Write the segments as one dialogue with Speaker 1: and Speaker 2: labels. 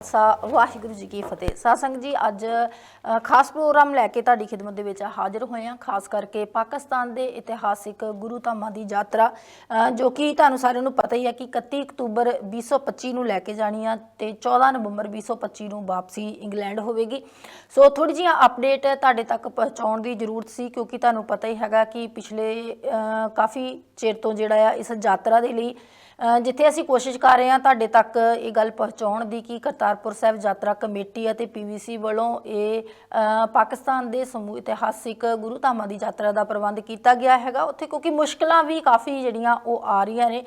Speaker 1: ਸਾ ਵਾਹਿਗੁਰੂ ਜੀ ਕੀ ਫਤਿਹ। ਸਾਸੰਗ ਜੀ, ਅੱਜ ਖਾਸ ਪ੍ਰੋਗਰਾਮ ਲੈ ਕੇ ਤੁਹਾਡੀ ਖਿਦਮਤ ਦੇ ਵਿੱਚ ਹਾਜ਼ਰ ਹੋਏ ਹਾਂ, ਖਾਸ ਕਰਕੇ ਪਾਕਿਸਤਾਨ ਦੇ ਇਤਿਹਾਸਿਕ ਗੁਰੂ ਧਾਮਾਂ ਦੀ ਯਾਤਰਾ ਜੋ ਕਿ ਤੁਹਾਨੂੰ ਸਾਰਿਆਂ ਨੂੰ ਪਤਾ ਹੀ ਹੈ ਕਿ 31 ਅਕਤੂਬਰ 2025 ਨੂੰ ਲੈ ਕੇ ਜਾਣੀ ਆ ਤੇ 14 ਨਵੰਬਰ 2025 ਨੂੰ ਵਾਪਸੀ ਇੰਗਲੈਂਡ ਹੋਵੇਗੀ। ਸੋ ਥੋੜੀ ਜਿਹੀ ਅਪਡੇਟ ਤੁਹਾਡੇ ਤੱਕ ਪਹੁੰਚਾਉਣ ਦੀ ਜ਼ਰੂਰਤ ਸੀ, ਕਿਉਂਕਿ ਤੁਹਾਨੂੰ ਪਤਾ ਹੀ ਹੈਗਾ ਕਿ ਪਿਛਲੇ ਕਾਫੀ ਚਿਰ ਤੋਂ ਜਿਹੜਾ ਆ ਇਸ ਯਾਤਰਾ ਦੇ ਲਈ ਜਿੱਥੇ ਅਸੀਂ ਕੋਸ਼ਿਸ਼ ਕਰ ਰਹੇ ਹਾਂ ਤੁਹਾਡੇ ਤੱਕ ਇਹ ਗੱਲ ਪਹੁੰਚਾਉਣ ਦੀ ਕਿ ਕਰਤਾਰਪੁਰ ਸਾਹਿਬ ਯਾਤਰਾ ਕਮੇਟੀ ਅਤੇ ਪੀਵੀਸੀ ਵੱਲੋਂ ਇਹ ਪਾਕਿਸਤਾਨ ਦੇ ਸਮੂਹ ਇਤਿਹਾਸਿਕ ਗੁਰੂ ਧਾਮਾਂ ਦੀ ਯਾਤਰਾ ਦਾ ਪ੍ਰਬੰਧ ਕੀਤਾ ਗਿਆ ਹੈਗਾ। ਉੱਥੇ ਕਿਉਂਕਿ ਮੁਸ਼ਕਲਾਂ ਵੀ ਕਾਫੀ ਜਿਹੜੀਆਂ ਉਹ ਆ ਰਹੀਆਂ ਨੇ,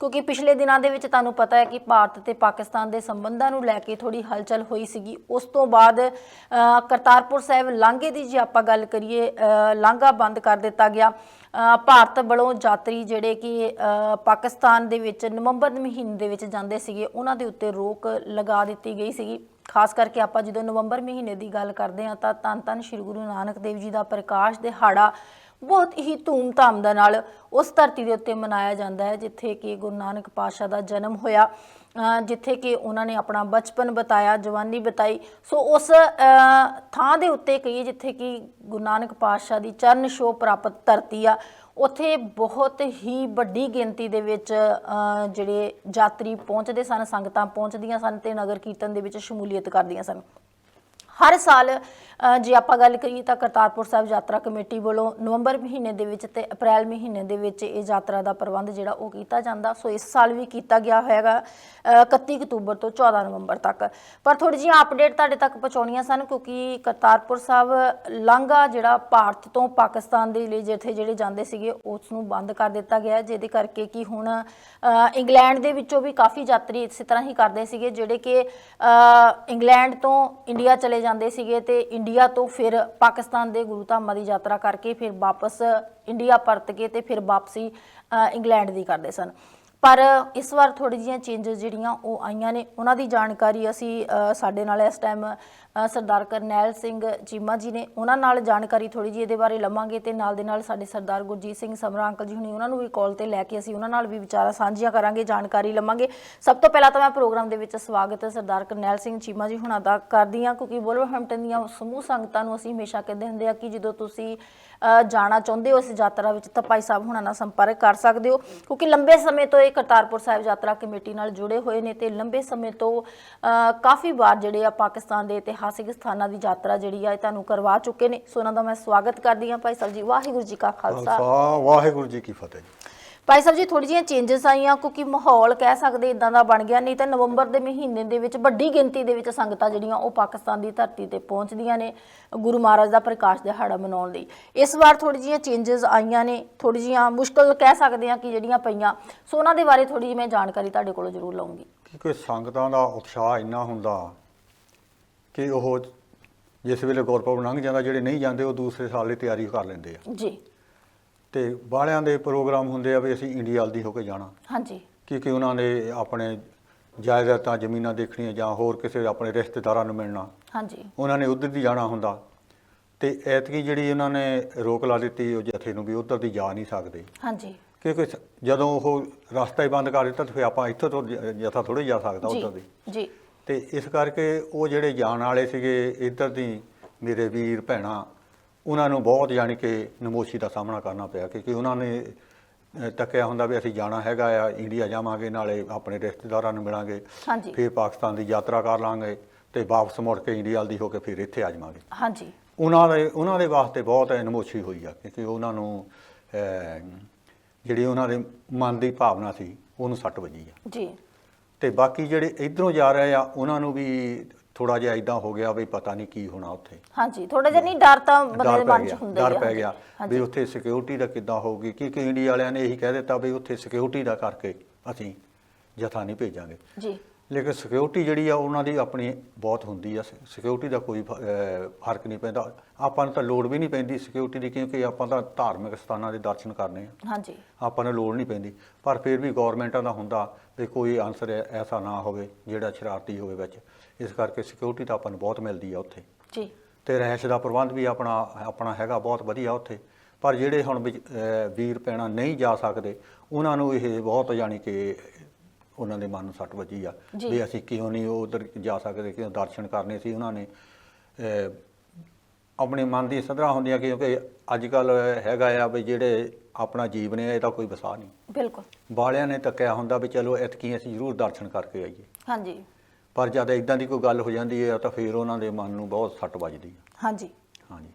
Speaker 1: ਕਿਉਂਕਿ ਪਿਛਲੇ ਦਿਨਾਂ ਦੇ ਵਿੱਚ ਤੁਹਾਨੂੰ ਪਤਾ ਹੈ ਕਿ ਭਾਰਤ ਤੇ ਪਾਕਿਸਤਾਨ ਦੇ ਸੰਬੰਧਾਂ ਨੂੰ ਲੈ ਕੇ ਥੋੜੀ ਹਲਚਲ ਹੋਈ ਸੀਗੀ। ਉਸ ਤੋਂ ਬਾਅਦ ਕਰਤਾਰਪੁਰ ਸਾਹਿਬ ਲਾਂਘੇ ਦੀ ਜੇ ਆਪਾਂ ਗੱਲ ਕਰੀਏ ਲਾਂਘਾ ਬੰਦ ਕਰ ਦਿੱਤਾ ਗਿਆ। ਭਾਰਤ ਵੱਲੋਂ ਯਾਤਰੀ ਜਿਹੜੇ ਕਿ ਪਾਕਿਸਤਾਨ ਦੇ ਵਿੱਚ ਨਵੰਬਰ ਮਹੀਨੇ ਦੇ ਵਿੱਚ ਜਾਂਦੇ ਸੀਗੇ, ਉਹਨਾਂ ਦੇ ਉੱਤੇ ਰੋਕ ਲਗਾ ਦਿੱਤੀ ਗਈ ਸੀਗੀ। ਖਾਸ ਕਰਕੇ ਆਪਾਂ ਜਦੋਂ ਨਵੰਬਰ ਮਹੀਨੇ ਦੀ ਗੱਲ ਕਰਦੇ ਹਾਂ, ਤਾਂ ਤਨ ਧੰਨ ਸ੍ਰੀ ਗੁਰੂ ਨਾਨਕ ਦੇਵ ਜੀ ਦਾ ਪ੍ਰਕਾਸ਼ ਦਿਹਾੜਾ ਬਹੁਤ ਹੀ ਧੂਮ-ਧਾਮ ਦੇ ਨਾਲ ਉਸ ਧਰਤੀ ਦੇ ਉੱਤੇ ਮਨਾਇਆ ਜਾਂਦਾ ਹੈ, ਜਿੱਥੇ ਕਿ ਗੁਰੂ ਨਾਨਕ ਪਾਤਸ਼ਾਹ ਦਾ ਜਨਮ ਹੋਇਆ। ਜਿੱਥੇ ਕਿ ਉਹਨਾਂ ਨੇ ਆਪਣਾ ਬਚਪਨ ਬਤਾਇਆ, ਜਵਾਨੀ ਬਤਾਈ। ਸੋ ਉਸ ਥਾਂ ਦੇ ਉੱਤੇ ਕਹੀਏ ਜਿੱਥੇ ਕਿ ਗੁਰੂ ਨਾਨਕ ਪਾਤਸ਼ਾਹ ਦੀ ਚਰਨ ਛੋਹ ਪ੍ਰਾਪਤ ਧਰਤੀ ਆ, ਉੱਥੇ ਬਹੁਤ ਹੀ ਵੱਡੀ ਗਿਣਤੀ ਦੇ ਵਿੱਚ ਜਿਹੜੇ ਯਾਤਰੀ ਪਹੁੰਚਦੇ ਸਨ, ਸੰਗਤਾਂ ਪਹੁੰਚਦੀਆਂ ਸਨ ਤੇ ਨਗਰ ਕੀਰਤਨ ਦੇ ਵਿੱਚ ਸ਼ਮੂਲੀਅਤ ਕਰਦੀਆਂ ਸਨ। ਹਰ ਸਾਲ ਜੇ ਆਪਾਂ ਗੱਲ ਕਰੀਏ ਤਾਂ ਕਰਤਾਰਪੁਰ ਸਾਹਿਬ ਯਾਤਰਾ ਕਮੇਟੀ ਵੱਲੋਂ ਨਵੰਬਰ ਮਹੀਨੇ ਦੇ ਵਿੱਚ ਤੇ ਅਪ੍ਰੈਲ ਮਹੀਨੇ ਦੇ ਵਿੱਚ ਇਹ ਯਾਤਰਾ ਦਾ ਪ੍ਰਬੰਧ ਜਿਹੜਾ ਉਹ ਕੀਤਾ ਜਾਂਦਾ। ਸੋ ਇਸ ਸਾਲ ਵੀ ਕੀਤਾ ਗਿਆ ਹੋਏਗਾ ਅ, 31 ਅਕਤੂਬਰ ਤੋਂ 14 ਨਵੰਬਰ ਤੱਕ। ਪਰ ਥੋੜੀ ਜਿਹੀ ਅਪਡੇਟ ਤੁਹਾਡੇ ਤੱਕ ਪਹੁੰਚਾਉਣੀਆਂ ਸਨ ਕਿਉਂਕਿ ਕਰਤਾਰਪੁਰ ਸਾਹਿਬ ਲਾਂਘਾ ਜਿਹੜਾ ਭਾਰਤ ਤੋਂ ਪਾਕਿਸਤਾਨ ਦੇ ਲਈ ਜਿੱਥੇ ਜਿਹੜੇ ਜਾਂਦੇ ਸੀਗੇ ਉਸ ਨੂੰ ਬੰਦ ਕਰ ਦਿੱਤਾ ਗਿਆ ਜਿਹਦੇ ਕਰਕੇ ਕਿ ਹੁਣ ਇੰਗਲੈਂਡ ਦੇ ਵਿੱਚੋਂ ਵੀ ਕਾਫੀ ਯਾਤਰੀ ਇਸੇ ਤਰ੍ਹਾਂ ਹੀ ਕਰਦੇ ਸੀਗੇ ਜਿਹੜੇ ਕਿ ਇੰਗਲੈਂਡ ਤੋਂ ਇੰਡੀਆ ਚਲੇ ਜਾਂਦੇ ਸੀਗੇ ਤੇ ਇੰਡੀਆ ਤੋਂ ਫਿਰ ਪਾਕਿਸਤਾਨ ਦੇ ਗੁਰੂ ਧਾਮਾਂ ਦੀ ਯਾਤਰਾ ਕਰਕੇ ਫਿਰ ਵਾਪਸ ਇੰਡੀਆ ਪਰਤ ਕੇ ਤੇ ਫਿਰ ਵਾਪਸੀ ਇੰਗਲੈਂਡ ਦੀ ਕਰਦੇ ਸਨ। ਪਰ ਇਸ ਵਾਰ ਥੋੜੀ ਜਿਹੀਆਂ ਚੇਂਜਸ ਜਿਹੜੀਆਂ ਉਹ ਆਈਆਂ ਨੇ, ਉਹਨਾਂ ਦੀ ਜਾਣਕਾਰੀ ਅਸੀਂ ਸਾਡੇ ਨਾਲ ਇਸ ਟਾਈਮ ਸਰਦਾਰ ਕਰਨੈਲ ਸਿੰਘ ਚੀਮਾ ਜੀ ਨੇ ਉਹਨਾਂ ਨਾਲ ਜਾਣਕਾਰੀ ਥੋੜੀ ਜਿਹੀ ਇਹਦੇ ਬਾਰੇ ਲਵਾਂਗੇ ਤੇ ਨਾਲ ਦੇ ਨਾਲ ਸਾਡੇ ਸਰਦਾਰ ਗੁਰਜੀਤ ਸਿੰਘ ਸਮਰਾ ਅੰਕਲ ਜੀ ਹੁਣੀ ਉਹਨਾਂ ਨੂੰ ਵੀ ਕਾਲ ਤੇ ਲੈ ਕੇ ਅਸੀਂ ਉਹਨਾਂ ਨਾਲ ਵੀ ਵਿਚਾਰਾਂ ਸਾਂਝੀਆਂ ਕਰਾਂਗੇ, ਜਾਣਕਾਰੀ ਲਵਾਂਗੇ। ਸਭ ਤੋਂ ਪਹਿਲਾਂ ਤਾਂ ਮੈਂ ਪ੍ਰੋਗਰਾਮ ਦੇ ਵਿੱਚ ਸਵਾਗਤ ਸਰਦਾਰ ਕਰਨੈਲ ਸਿੰਘ ਚੀਮਾ ਜੀ ਹੁਣਾਂ ਦਾ ਕਰਦੀ ਹਾਂ, ਕਿਉਂਕਿ ਵੋਲਵਰਹੈਂਪਟਨ ਦੀਆਂ ਸਮੂਹ ਸੰਗਤਾਂ ਨੂੰ ਅਸੀਂ ਹਮੇਸ਼ਾ ਕਹਿੰਦੇ ਹੁੰਦੇ ਆ ਕਿ ਜਦੋਂ ਤੁਸੀਂ ਜਾਣਾ ਚਾਹੁੰਦੇ ਹੋ, ਇਸ ਯਾਤਰਾ ਵਿੱਚ ਤਾਂ ਭਾਈ ਸਾਹਿਬ ਹੁਣਾਂ ਨਾਲ ਸੰਪਰਕ ਕਰ ਸਕਦੇ ਹੋ। ਕਿਉਂਕਿ ਲੰਬੇ ਸਮੇਂ ਤੋਂ ਇਹ ਕਰਤਾਰਪੁਰ ਸਾਹਿਬ ਯਾਤਰਾ ਕਮੇਟੀ ਨਾਲ ਜੁੜੇ ਹੋਏ ਨੇ ਤੇ ਲੰਬੇ ਸਮੇਂ ਤੋਂ ਕਾਫੀ ਵਾਰ ਜਿਹੜੇ ਆ ਪਾਕਿਸਤਾਨ ਦੇ ਇਤਿਹਾਸਿਕ ਸਥਾਨਾਂ ਦੀ ਯਾਤਰਾ ਜਿਹੜੀ ਆ ਤੁਹਾਨੂੰ ਕਰਵਾ ਚੁੱਕੇ ਨੇ। ਸੋ ਉਹਨਾਂ ਦਾ ਮੈਂ ਸਵਾਗਤ ਕਰਦੀ ਹਾਂ ਭਾਈ ਸਾਹਿਬ ਜੀ। ਵਾਹਿਗੁਰੂ ਜੀ ਕਾ ਖਾਲਸਾ।
Speaker 2: ਵਾਹਿਗੁਰੂ ਜੀ ਕੀ ਫਤਿਹ
Speaker 1: ਭਾਈ ਸਾਹਿਬ ਜੀ ਥੋੜੀ ਜਿਹੀਆਂ ਚੇਂਜਸ ਆਈਆਂ ਕਿਉਂਕਿ ਮਾਹੌਲ ਕਹਿ ਸਕਦੇ ਇਦਾਂ ਦਾ ਬਣ ਗਿਆ ਨਹੀਂ ਤਾਂ ਨਵੰਬਰ ਦੇ ਮਹੀਨੇ ਦੇ ਵਿੱਚ ਵੱਡੀ ਗਿਣਤੀ ਦੇ ਵਿੱਚ ਸੰਗਤਾਂ ਜਿਹੜੀਆਂ ਉਹ ਪਾਕਿਸਤਾਨ ਦੀ ਧਰਤੀ ਤੇ ਪਹੁੰਚਦੀਆਂ ਨੇ ਗੁਰੂ ਮਹਾਰਾਜ ਦਾ ਪ੍ਰਕਾਸ਼ ਦਿਹਾੜਾ ਮਨਾਉਣ ਲਈ। ਇਸ ਵਾਰ ਥੋੜੀ ਜਿਹੀਆਂ ਚੇਂਜਸ ਆਈਆਂ ਨੇ ਥੋੜੀ ਜਿਹੀਆਂ ਮੁਸ਼ਕਲ ਕਹਿ ਸਕਦੇ ਆ ਕਿ ਜਿਹੜੀਆਂ ਪਈਆਂ ਸੋ ਉਹਨਾਂ ਦੇ ਬਾਰੇ ਥੋੜੀ ਜਿਹੀ ਮੈਂ ਜਾਣਕਾਰੀ ਤੁਹਾਡੇ ਕੋਲੋਂ ਜ਼ਰੂਰ ਲਵਾਂਗੀ
Speaker 2: ਕਿਉਂਕਿ ਸੰਗਤਾਂ ਦਾ ਉਤਸ਼ਾਹ ਇੰਨਾ ਹੁੰਦਾ ਕਿ ਉਹ ਜਿਸ ਵੇਲੇ ਗੁਰਪੁਰਬ ਲੰਘ ਜਾਂਦਾ ਜਿਹੜੇ ਨਹੀਂ ਜਾਂਦੇ ਉਹ ਦੂਸਰੇ ਸਾਲ ਲਈ ਤਿਆਰੀ ਕਰ ਲੈਂਦੇ ਆ।
Speaker 1: ਜੀ।
Speaker 2: ਤੇ ਬਾਹਲਿਆਂ ਦੇ ਪ੍ਰੋਗਰਾਮ ਹੁੰਦੇ ਆ ਵੀ ਅਸੀਂ ਇੰਡੀਆ ਦੀ ਹੋ ਕੇ ਜਾਣਾ।
Speaker 1: ਹਾਂਜੀ।
Speaker 2: ਕਿਉਂਕਿ ਉਹਨਾਂ ਨੇ ਆਪਣੇ ਜਾਇਦਾਦਾਂ ਜ਼ਮੀਨਾਂ ਦੇਖਣੀਆਂ ਜਾਂ ਹੋਰ ਕਿਸੇ ਆਪਣੇ ਰਿਸ਼ਤੇਦਾਰਾਂ ਨੂੰ ਮਿਲਣਾ।
Speaker 1: ਹਾਂਜੀ।
Speaker 2: ਉਹਨਾਂ ਨੇ ਉਧਰ ਦੀ ਜਾਣਾ ਹੁੰਦਾ। ਤੇ ਐਤਕੀ ਜਿਹੜੀ ਉਹਨਾਂ ਨੇ ਰੋਕ ਲਾ ਦਿੱਤੀ ਉਹ ਜਥੇ ਨੂੰ ਵੀ ਉਧਰ ਦੀ ਜਾ ਨਹੀਂ ਸਕਦੇ।
Speaker 1: ਹਾਂਜੀ।
Speaker 2: ਕਿਉਂਕਿ ਸ- ਜਦੋਂ ਉਹ ਰਸਤਾ ਹੀ ਬੰਦ ਕਰ ਦਿੱਤਾ ਤਾਂ ਫਿਰ ਆਪਾਂ ਇੱਥੋਂ ਤੋਂ ਜ- ਜਥਾ ਥੋੜੇ ਜਾ ਸਕਦਾ
Speaker 1: ਜੀ
Speaker 2: ਉਧਰ ਦੀ।
Speaker 1: ਜੀ।
Speaker 2: ਤੇ ਇਸ ਕਰਕੇ ਉਹ ਜਿਹੜੇ ਜਾਣ ਵਾਲੇ ਸੀਗੇ ਇੱਧਰ ਦੀ ਮੇਰੇ ਵੀਰ ਭੈਣਾਂ ਉਹਨਾਂ ਨੂੰ ਬਹੁਤ ਯਾਨੀ ਕਿ ਨਮੋਸ਼ੀ ਦਾ ਸਾਹਮਣਾ ਕਰਨਾ ਪਿਆ ਕਿਉਂਕਿ ਉਹਨਾਂ ਨੇ ਤੱਕਿਆ ਹੁੰਦਾ ਵੀ ਅਸੀਂ ਜਾਣਾ ਹੈਗਾ ਆ ਇੰਡੀਆ ਜਾਵਾਂਗੇ ਨਾਲੇ ਆਪਣੇ ਰਿਸ਼ਤੇਦਾਰਾਂ ਨੂੰ ਮਿਲਾਂਗੇ।
Speaker 1: ਹਾਂਜੀ।
Speaker 2: ਫਿਰ ਪਾਕਿਸਤਾਨ ਦੀ ਯਾਤਰਾ ਕਰ ਲਾਂਗੇ ਤੇ ਵਾਪਸ ਮੁੜ ਕੇ ਇੰਡੀਆ ਦੀ ਹੋ ਕੇ ਫਿਰ ਇੱਥੇ ਆ ਜਾਵਾਂਗੇ।
Speaker 1: ਹਾਂਜੀ।
Speaker 2: ਉਹਨਾਂ ਦੇ ਉਹਨਾਂ ਦੇ ਵਾਸਤੇ ਬਹੁਤ ਨਮੋਸ਼ੀ ਹੋਈ ਆ ਕਿਉਂਕਿ ਉਹਨਾਂ ਨੂੰ ਜਿਹੜੀ ਉਹਨਾਂ ਦੇ ਮਨ ਦੀ ਭਾਵਨਾ ਸੀ ਉਹਨੂੰ ਸੱਟ ਵੱਜੀ ਆ।
Speaker 1: ਜੀ।
Speaker 2: ਤੇ ਬਾਕੀ ਜਿਹੜੇ ਇਧਰੋਂ ਜਾ ਰਹੇ ਆ ਉਹਨਾਂ ਨੂੰ ਵੀ ਥੋੜਾ ਜਿਹਾ ਇਦਾਂ ਹੋ ਗਿਆ ਵੀ ਪਤਾ ਨਹੀਂ ਕੀ ਹੋਣਾ ਉੱਥੇ।
Speaker 1: ਹਾਂਜੀ ਥੋੜਾ ਜਿਹਾ ਨਹੀਂ ਡਰ ਤਾਂ ਬੰਦੇ ਦੇ ਮਨ 'ਚ ਹੁੰਦਾ ਹੀ
Speaker 2: ਡਰ ਪੈ ਗਿਆ। ਵੀ ਉੱਥੇ ਸਿਕਿਉਰਿਟੀ ਦਾ ਕਿੱਦਾਂ ਹੋਊਗੀ ਕਿਉਂਕਿ ਇੰਡੀਆ ਵਾਲਿਆਂ ਨੇ ਇਹੀ ਕਹਿ ਦਿੱਤਾ ਵੀ ਉੱਥੇ ਸਿਕਿਉਰਿਟੀ ਦਾ ਕਰਕੇ ਅਸੀਂ ਜਥਾ ਨਹੀਂ ਭੇਜਾਂਗੇ।
Speaker 1: ਜੀ।
Speaker 2: ਲੇਕਿਨ ਸਿਕਿਉਰਿਟੀ ਜਿਹੜੀ ਆ ਉਹਨਾਂ ਦੀ ਆਪਣੀ ਬਹੁਤ ਹੁੰਦੀ ਆ। ਸਿਕਿਉਰਿਟੀ ਦਾ ਕੋਈ ਫ਼ਰਕ ਨਹੀਂ ਪੈਂਦਾ। ਆਪਾਂ ਨੂੰ ਤਾਂ ਲੋੜ ਵੀ ਨਹੀਂ ਪੈਂਦੀ ਸਿਕਿਉਰਿਟੀ ਦੀ ਕਿਉਂਕਿ ਆਪਾਂ ਤਾਂ ਧਾਰਮਿਕ ਸਥਾਨਾਂ ਦੇ ਦਰਸ਼ਨ ਕਰਨੇ ਆ।
Speaker 1: ਹਾਂਜੀ।
Speaker 2: ਆਪਾਂ ਨੂੰ ਲੋੜ ਨਹੀਂ ਪੈਂਦੀ। ਪਰ ਫਿਰ ਵੀ ਗਵਰਨਮੈਂਟਾਂ ਦਾ ਹੁੰਦਾ ਵੀ ਕੋਈ ਆਨਸਰ ਐਸਾ ਨਾ ਹੋਵੇ ਜਿਹੜਾ ਸ਼ਰਾਰਤੀ ਹੋਵੇ ਵਿੱਚ। ਇਸ ਕਰਕੇ ਸਿਕਿਉਰਿਟੀ ਤਾਂ ਆਪਾਂ ਨੂੰ ਬਹੁਤ ਮਿਲਦੀ ਆ ਉੱਥੇ।
Speaker 1: ਜੀ।
Speaker 2: ਤੇ ਰਹਿਸ਼ ਦਾ ਪ੍ਰਬੰਧ ਵੀ ਆਪਣਾ ਆਪਣਾ ਹੈਗਾ ਬਹੁਤ ਵਧੀਆ ਉੱਥੇ। ਪਰ ਜਿਹੜੇ ਹੁਣ ਵਿਚ- ਅਹ ਵੀਰ ਪੈਣਾ ਨਹੀਂ ਜਾ ਸਕਦੇ ਉਹਨਾਂ ਨੂੰ ਇਹ ਬਹੁਤ ਜਾਣੀ ਕਿ ਉਹਨਾਂ ਦੇ ਮਨ ਨੂੰ ਸੱਟ ਵੱਜੀ ਆ।
Speaker 1: ਜੀ।
Speaker 2: ਵੀ ਅਸੀਂ ਕਿਉਂ ਨਹੀਂ ਉਧਰ ਜਾ ਸਕਦੇ ਕਿਉਂ ਦਰਸ਼ਨ ਕਰਨੇ ਸੀ ਉਹਨਾਂ ਨੇ। ਅਹ, ਆਪਣੇ ਮਨ ਦੀ ਸਦਰਾ ਹੁੰਦੀਆਂ ਕਿਉਂਕਿ ਅੱਜ ਕੱਲ ਹੈਗਾ ਆ ਵੀ ਜਿਹੜੇ ਆਪਣਾ ਜੀਵਨ ਹੈ ਇਹਦਾ ਕੋਈ ਵਸਾ ਨਹੀਂ।
Speaker 1: ਬਿਲਕੁਲ।
Speaker 2: ਬਾਲਿਆਂ ਨੇ ਤੱਕਿਆ ਹੁੰਦਾ ਵੀ ਚਲੋ ਇਤਕੀ ਅਸੀਂ ਜ਼ਰੂਰ ਦਰਸ਼ਨ ਕਰਕੇ ਆਈਏ।
Speaker 1: ਹਾਂਜੀ।
Speaker 2: ਪਰ ਜਦ ਇਦਾਂ ਦੀ ਕੋਈ ਗੱਲ ਹੋ ਜਾਂਦੀ ਹੈ ਤਾਂ ਫਿਰ ਉਹਨਾਂ ਦੇ ਮਨ ਨੂੰ ਬਹੁਤ ਸੱਟ ਵੱਜਦੀ ਹੈ
Speaker 1: ਹਾਂਜੀ।
Speaker 2: ਹਾਂਜੀ।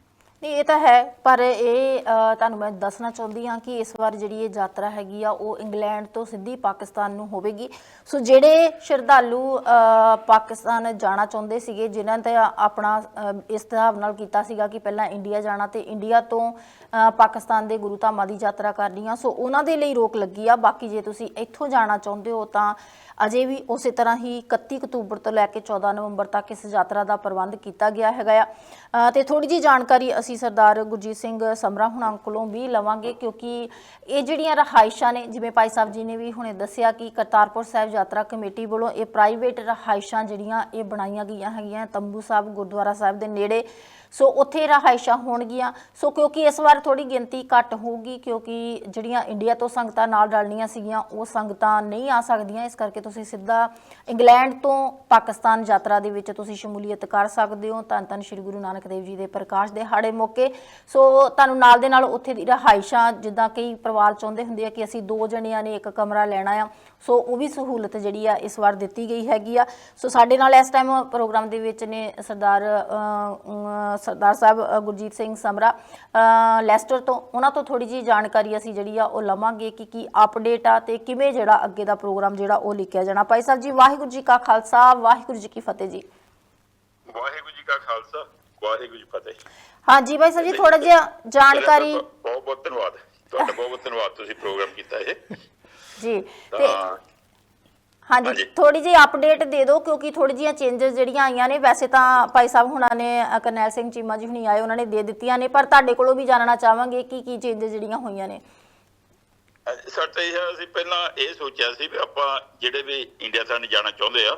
Speaker 1: ਨਹੀਂ ਇਹ ਤਾਂ ਹੈ ਪਰ ਇਹ ਅ, ਤੁਹਾਨੂੰ ਮੈਂ ਦੱਸਣਾ ਚਾਹੁੰਦੀ ਹਾਂ ਕਿ ਇਸ ਵਾਰ ਜਿਹੜੀ ਇਹ ਯਾਤਰਾ ਹੈਗੀ ਆ ਉਹ ਇੰਗਲੈਂਡ ਤੋਂ ਸਿੱਧੀ ਪਾਕਿਸਤਾਨ ਨੂੰ ਹੋਵੇਗੀ। ਸੋ ਜਿਹੜੇ ਸ਼ਰਧਾਲੂ ਅ, ਪਾਕਿਸਤਾਨ ਜਾਣਾ ਚਾਹੁੰਦੇ ਸੀਗੇ ਜਿਨ੍ਹਾਂ ਤੇ ਆਪਣਾ ਅ, ਇਸ ਹਿਸਾਬ ਨਾਲ ਕੀਤਾ ਸੀਗਾ ਕਿ ਪਹਿਲਾਂ ਇੰਡੀਆ ਜਾਣਾ ਤੇ ਇੰਡੀਆ ਤੋਂ ਅ, ਪਾਕਿਸਤਾਨ ਦੇ ਗੁਰੂ ਧਾਮਾਂ ਦੀ ਯਾਤਰਾ ਕਰਨੀ ਆ ਸੋ ਉਹਨਾਂ ਦੇ ਲਈ ਰੋਕ ਲੱਗੀ ਆ। ਬਾਕੀ ਜੇ ਤੁਸੀਂ ਇੱਥੋਂ ਜਾਣਾ ਚਾਹੁੰਦੇ ਹੋ ਤਾਂ ਅਜੇ ਵੀ ਉਸੇ ਤਰ੍ਹਾਂ ਹੀ 31 ਅਕਤੂਬਰ ਤੋਂ ਲੈ ਕੇ 14 ਨਵੰਬਰ ਤੱਕ ਇਸ ਯਾਤਰਾ ਦਾ ਪ੍ਰਬੰਧ ਕੀਤਾ ਗਿਆ ਹੈਗਾ ਆ। ਅ, ਤੇ ਥੋੜੀ ਜੀ ਜਾਣਕਾਰੀ ਅਸੀਂ ਸਰਦਾਰ ਗੁਰਜੀਤ ਸਿੰਘ ਸਮਰਾ ਹੁਣਾਂ ਕੋਲੋਂ ਵੀ ਲਵਾਂਗੇ ਕਿਉਂਕਿ ਇਹ ਜਿਹੜੀਆਂ ਰਹਾਇਸ਼ਾਂ ਨੇ ਜਿਵੇਂ ਭਾਈ ਸਾਹਿਬ ਜੀ ਨੇ ਵੀ ਹੁਣੇ ਦੱਸਿਆ ਕਿ ਕਰਤਾਰਪੁਰ ਸਾਹਿਬ ਯਾਤਰਾ ਕਮੇਟੀ ਵੱਲੋਂ ਇਹ ਪ੍ਰਾਈਵੇਟ ਰਹਾਇਸ਼ਾਂ ਜਿਹੜੀਆਂ ਇਹ ਬਣਾਈਆਂ ਗਈਆਂ ਹੈਗੀਆਂ ਤੰਬੂ ਸਾਹਿਬ ਗੁਰਦੁਆਰਾ ਸਾਹਿਬ ਦੇ ਨੇੜੇ ਸੋ ਉੱਥੇ ਰਹਾਇਸ਼ਾਂ ਹੋਣਗੀਆਂ। ਸੋ ਕਿਉਂਕਿ ਇਸ ਵਾਰ ਥੋੜੀ ਗਿਣਤੀ ਘੱਟ ਹੋਊਗੀ, ਕਿਉਂਕਿ ਜਿਹੜੀਆਂ ਇੰਡੀਆ ਤੋਂ ਸੰਗਤਾਂ ਨਾਲ ਰਲਣੀਆਂ ਸੀਗੀਆਂ, ਉਹ ਸੰਗਤਾਂ ਨਹੀਂ ਆ ਸਕਦੀਆਂ। ਇਸ ਕਰਕੇ ਤੁਸੀਂ ਸਿੱਧਾ ਇੰਗਲੈਂਡ ਤੋਂ ਪਾਕਿਸਤਾਨ ਯਾਤਰਾ ਦੇ ਵਿੱਚ ਤੁਸੀਂ ਸ਼ਮੂਲੀਅਤ ਕਰ ਸਕਦੇ ਹੋ। ਧੰਨ ਧੰਨ ਸ੍ਰੀ ਗੁਰੂ ਨਾਨਕ ਦੇਵ ਜੀ ਦੇ ਪ੍ਰਕਾਸ਼ ਦਿਹਾੜੇ ਮੌਕੇ। ਸੋ ਤੁਹਾਨੂੰ ਨਾਲ ਦੇ ਨਾਲ ਉੱਥੇ ਦੀ ਰਹਾਇਸ਼ਾਂ, ਜਿੱਦਾਂ ਕਈ ਪਰਿਵਾਰ ਚਾਹੁੰਦੇ ਹੁੰਦੇ ਆ ਕਿ ਅਸੀਂ ਦੋ ਜਣਿਆਂ ਨੇ ਇੱਕ ਕਮਰਾ ਲੈਣਾ ਆ, ਸੋ ਉਹ ਵੀ ਸਹੂਲਤ ਜਿਹੜੀ ਆ ਇਸ ਵਾਰ ਦਿੱਤੀ ਗਈ ਹੈਗੀ ਆ। ਸੋ ਸਾਡੇ ਨਾਲ ਇਸ ਟਾਈਮ ਪ੍ਰੋਗਰਾਮ ਦੇ ਵਿੱਚ ਨੇ ਸਰਦਾਰ ਸਰਦਾਰ ਸਾਹਿਬ ਗੁਰਜੀਤ ਸਿੰਘ ਸਮਰਾ ਲੈਸਟਰ ਤੋਂ ਉਹਨਾਂ ਤੋਂ ਥੋੜੀ ਜੀ ਜਾਣਕਾਰੀ ਅਸੀਂ ਜਿਹੜੀ ਆ ਉਹ ਲਵਾਂਗੇ ਕਿ ਕੀ ਅਪਡੇਟ ਆ ਤੇ ਕਿਵੇਂ ਜਿਹੜਾ ਅੱਗੇ ਦਾ ਪ੍ਰੋਗਰਾਮ ਜਿਹੜਾ ਉਹ ਲਿਖਿਆ ਜਾਣਾ। ਭਾਈ ਸਾਹਿਬ ਜੀ ਵਾਹਿਗੁਰੂ ਜੀ ਕਾ ਖਾਲਸਾ ਵਾਹਿਗੁਰੂ ਜੀ ਕੀ ਫਤਿਹ ਜੀ।
Speaker 3: ਵਾਹਿਗੁਰੂ ਜੀ ਕਾ ਖਾਲਸਾ ਵਾਹਿਗੁਰੂ ਜੀ ਫਤਿਹ।
Speaker 1: ਹਾਂਜੀ ਭਾਈ ਸਾਹਿਬ ਜੀ ਥੋੜਾ ਜਿਹਾ ਜਾਣਕਾਰੀ
Speaker 3: ਬਹੁਤ ਬਹੁਤ ਧੰਨਵਾਦ। ਤੁਹਾਡਾ ਬਹੁਤ ਬਹੁਤ ਧੰਨਵਾਦ ਤੁਸੀਂ ਪ੍ਰੋਗਰਾਮ ਕੀਤਾ ਇਹ।
Speaker 1: ਜੀ ਤਾਂ ਹਾਂਜੀ। ਥੋੜੀ ਜਿਹੀ ਅਪਡੇਟ ਦੇ ਦਿਓ ਕਿਉਂਕਿ ਥੋੜੀ ਜਿਹੀਆਂ ਚੇਂਜਸ ਜਿਹੜੀਆਂ ਆਈਆਂ ਨੇ ਵੈਸੇ ਤਾਂ ਭਾਈ ਸਾਹਿਬ ਹੁਣਾਂ ਨੇ ਅ, ਕਰਨੈਲ ਸਿੰਘ ਚੀਮਾ ਜੀ ਹੁਣੀ ਆਏ ਉਹਨਾਂ ਨੇ ਦੇ ਦਿੱਤੀਆਂ ਨੇ ਪਰ ਤੁਹਾਡੇ ਕੋਲੋਂ ਵੀ ਜਾਣਨਾ ਚਾਹਾਂਗੇ ਕਿ ਕੀ ਚੇਂਜਸ ਜਿਹੜੀਆਂ ਹੋਈਆਂ ਨੇ।
Speaker 3: ਸਾਡਾ ਇਹ ਹੈ, ਅਸੀਂ ਪਹਿਲਾਂ ਇਹ ਸੋਚਿਆ ਸੀ ਵੀ ਆਪਾਂ ਜਿਹੜੇ ਵੀ ਇੰਡੀਆ ਤੋਂ ਜਾਣਾ ਚਾਹੁੰਦੇ ਆ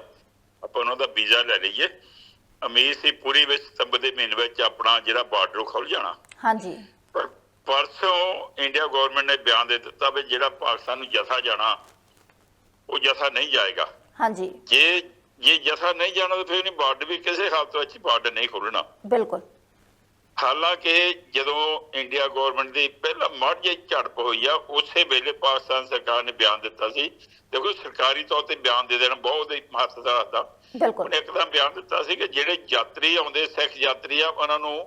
Speaker 3: ਆਪਾਂ ਉਹਨਾਂ ਦਾ ਵੀਜ਼ਾ ਲੈ ਲਈਏ। ਉਮੀਦ ਸੀ ਪੂਰੀ ਵਿੱਚ ਸਤੰਬਰ ਦੇ ਮਹੀਨੇ ਵਿੱਚ ਆਪਣਾ ਜਿਹੜਾ ਬਾਰਡਰ ਖੁੱਲ ਜਾਣਾ।
Speaker 1: ਹਾਂਜੀ।
Speaker 3: ਪਰ ਪਰਸੋਂ ਇੰਡੀਆ ਗਵਰਨਮੈਂਟ ਨੇ ਬਿਆਨ ਦੇ ਦਿੱਤਾ ਵੀ ਜਿਹੜਾ ਪਾਕਿਸਤਾਨ ਨੂੰ ਜਥਾ ਜਾਣਾ ਉਹ ਜਥਾ ਨਹੀਂ ਜਾਏਗਾ।
Speaker 1: ਹਾਂਜੀ।
Speaker 3: ਜੇ ਜੇ ਜਥਾ ਨਹੀਂ ਜਾਣਾ ਤਾਂ ਫਿਰ ਨਹੀਂ ਬਾਰਡਰ ਵੀ ਕਿਸੇ ਹਾਲਤ ਵਿੱਚ ਬਾਰਡਰ ਨਹੀਂ ਖੋਲਣਾ
Speaker 1: ਬਿਲਕੁਲ।
Speaker 3: ਹਾਲਾਂਕਿ ਜਦੋਂ ਇੰਡੀਆ ਗਵਰਨਮੈਂਟ ਦੀ ਪਹਿਲਾ ਮੜ ਜਿਹੀ ਝੜਪ ਹੋਈ ਆ ਉਸੇ ਵੇਲੇ ਪਾਕਿਸਤਾਨ ਸਰਕਾਰ ਨੇ ਬਿਆਨ ਦਿੱਤਾ ਸੀ। ਦੇਖੋ ਸਰਕਾਰੀ ਤੌਰ ਤੇ ਬਿਆਨ ਦੇ ਦੇਣਾ ਬਹੁਤ ਹੀ ਮਹੱਤਤਾ ਰੱਖਦਾ
Speaker 1: ਬਿਲਕੁਲ।
Speaker 3: ਉਹਨੇ ਇੱਕਦਮ ਬਿਆਨ ਦਿੱਤਾ ਸੀ ਕਿ ਜਿਹੜੇ ਯਾਤਰੀ ਆਉਂਦੇ ਸਿੱਖ ਯਾਤਰੀ ਆ ਉਹਨਾਂ ਨੂੰ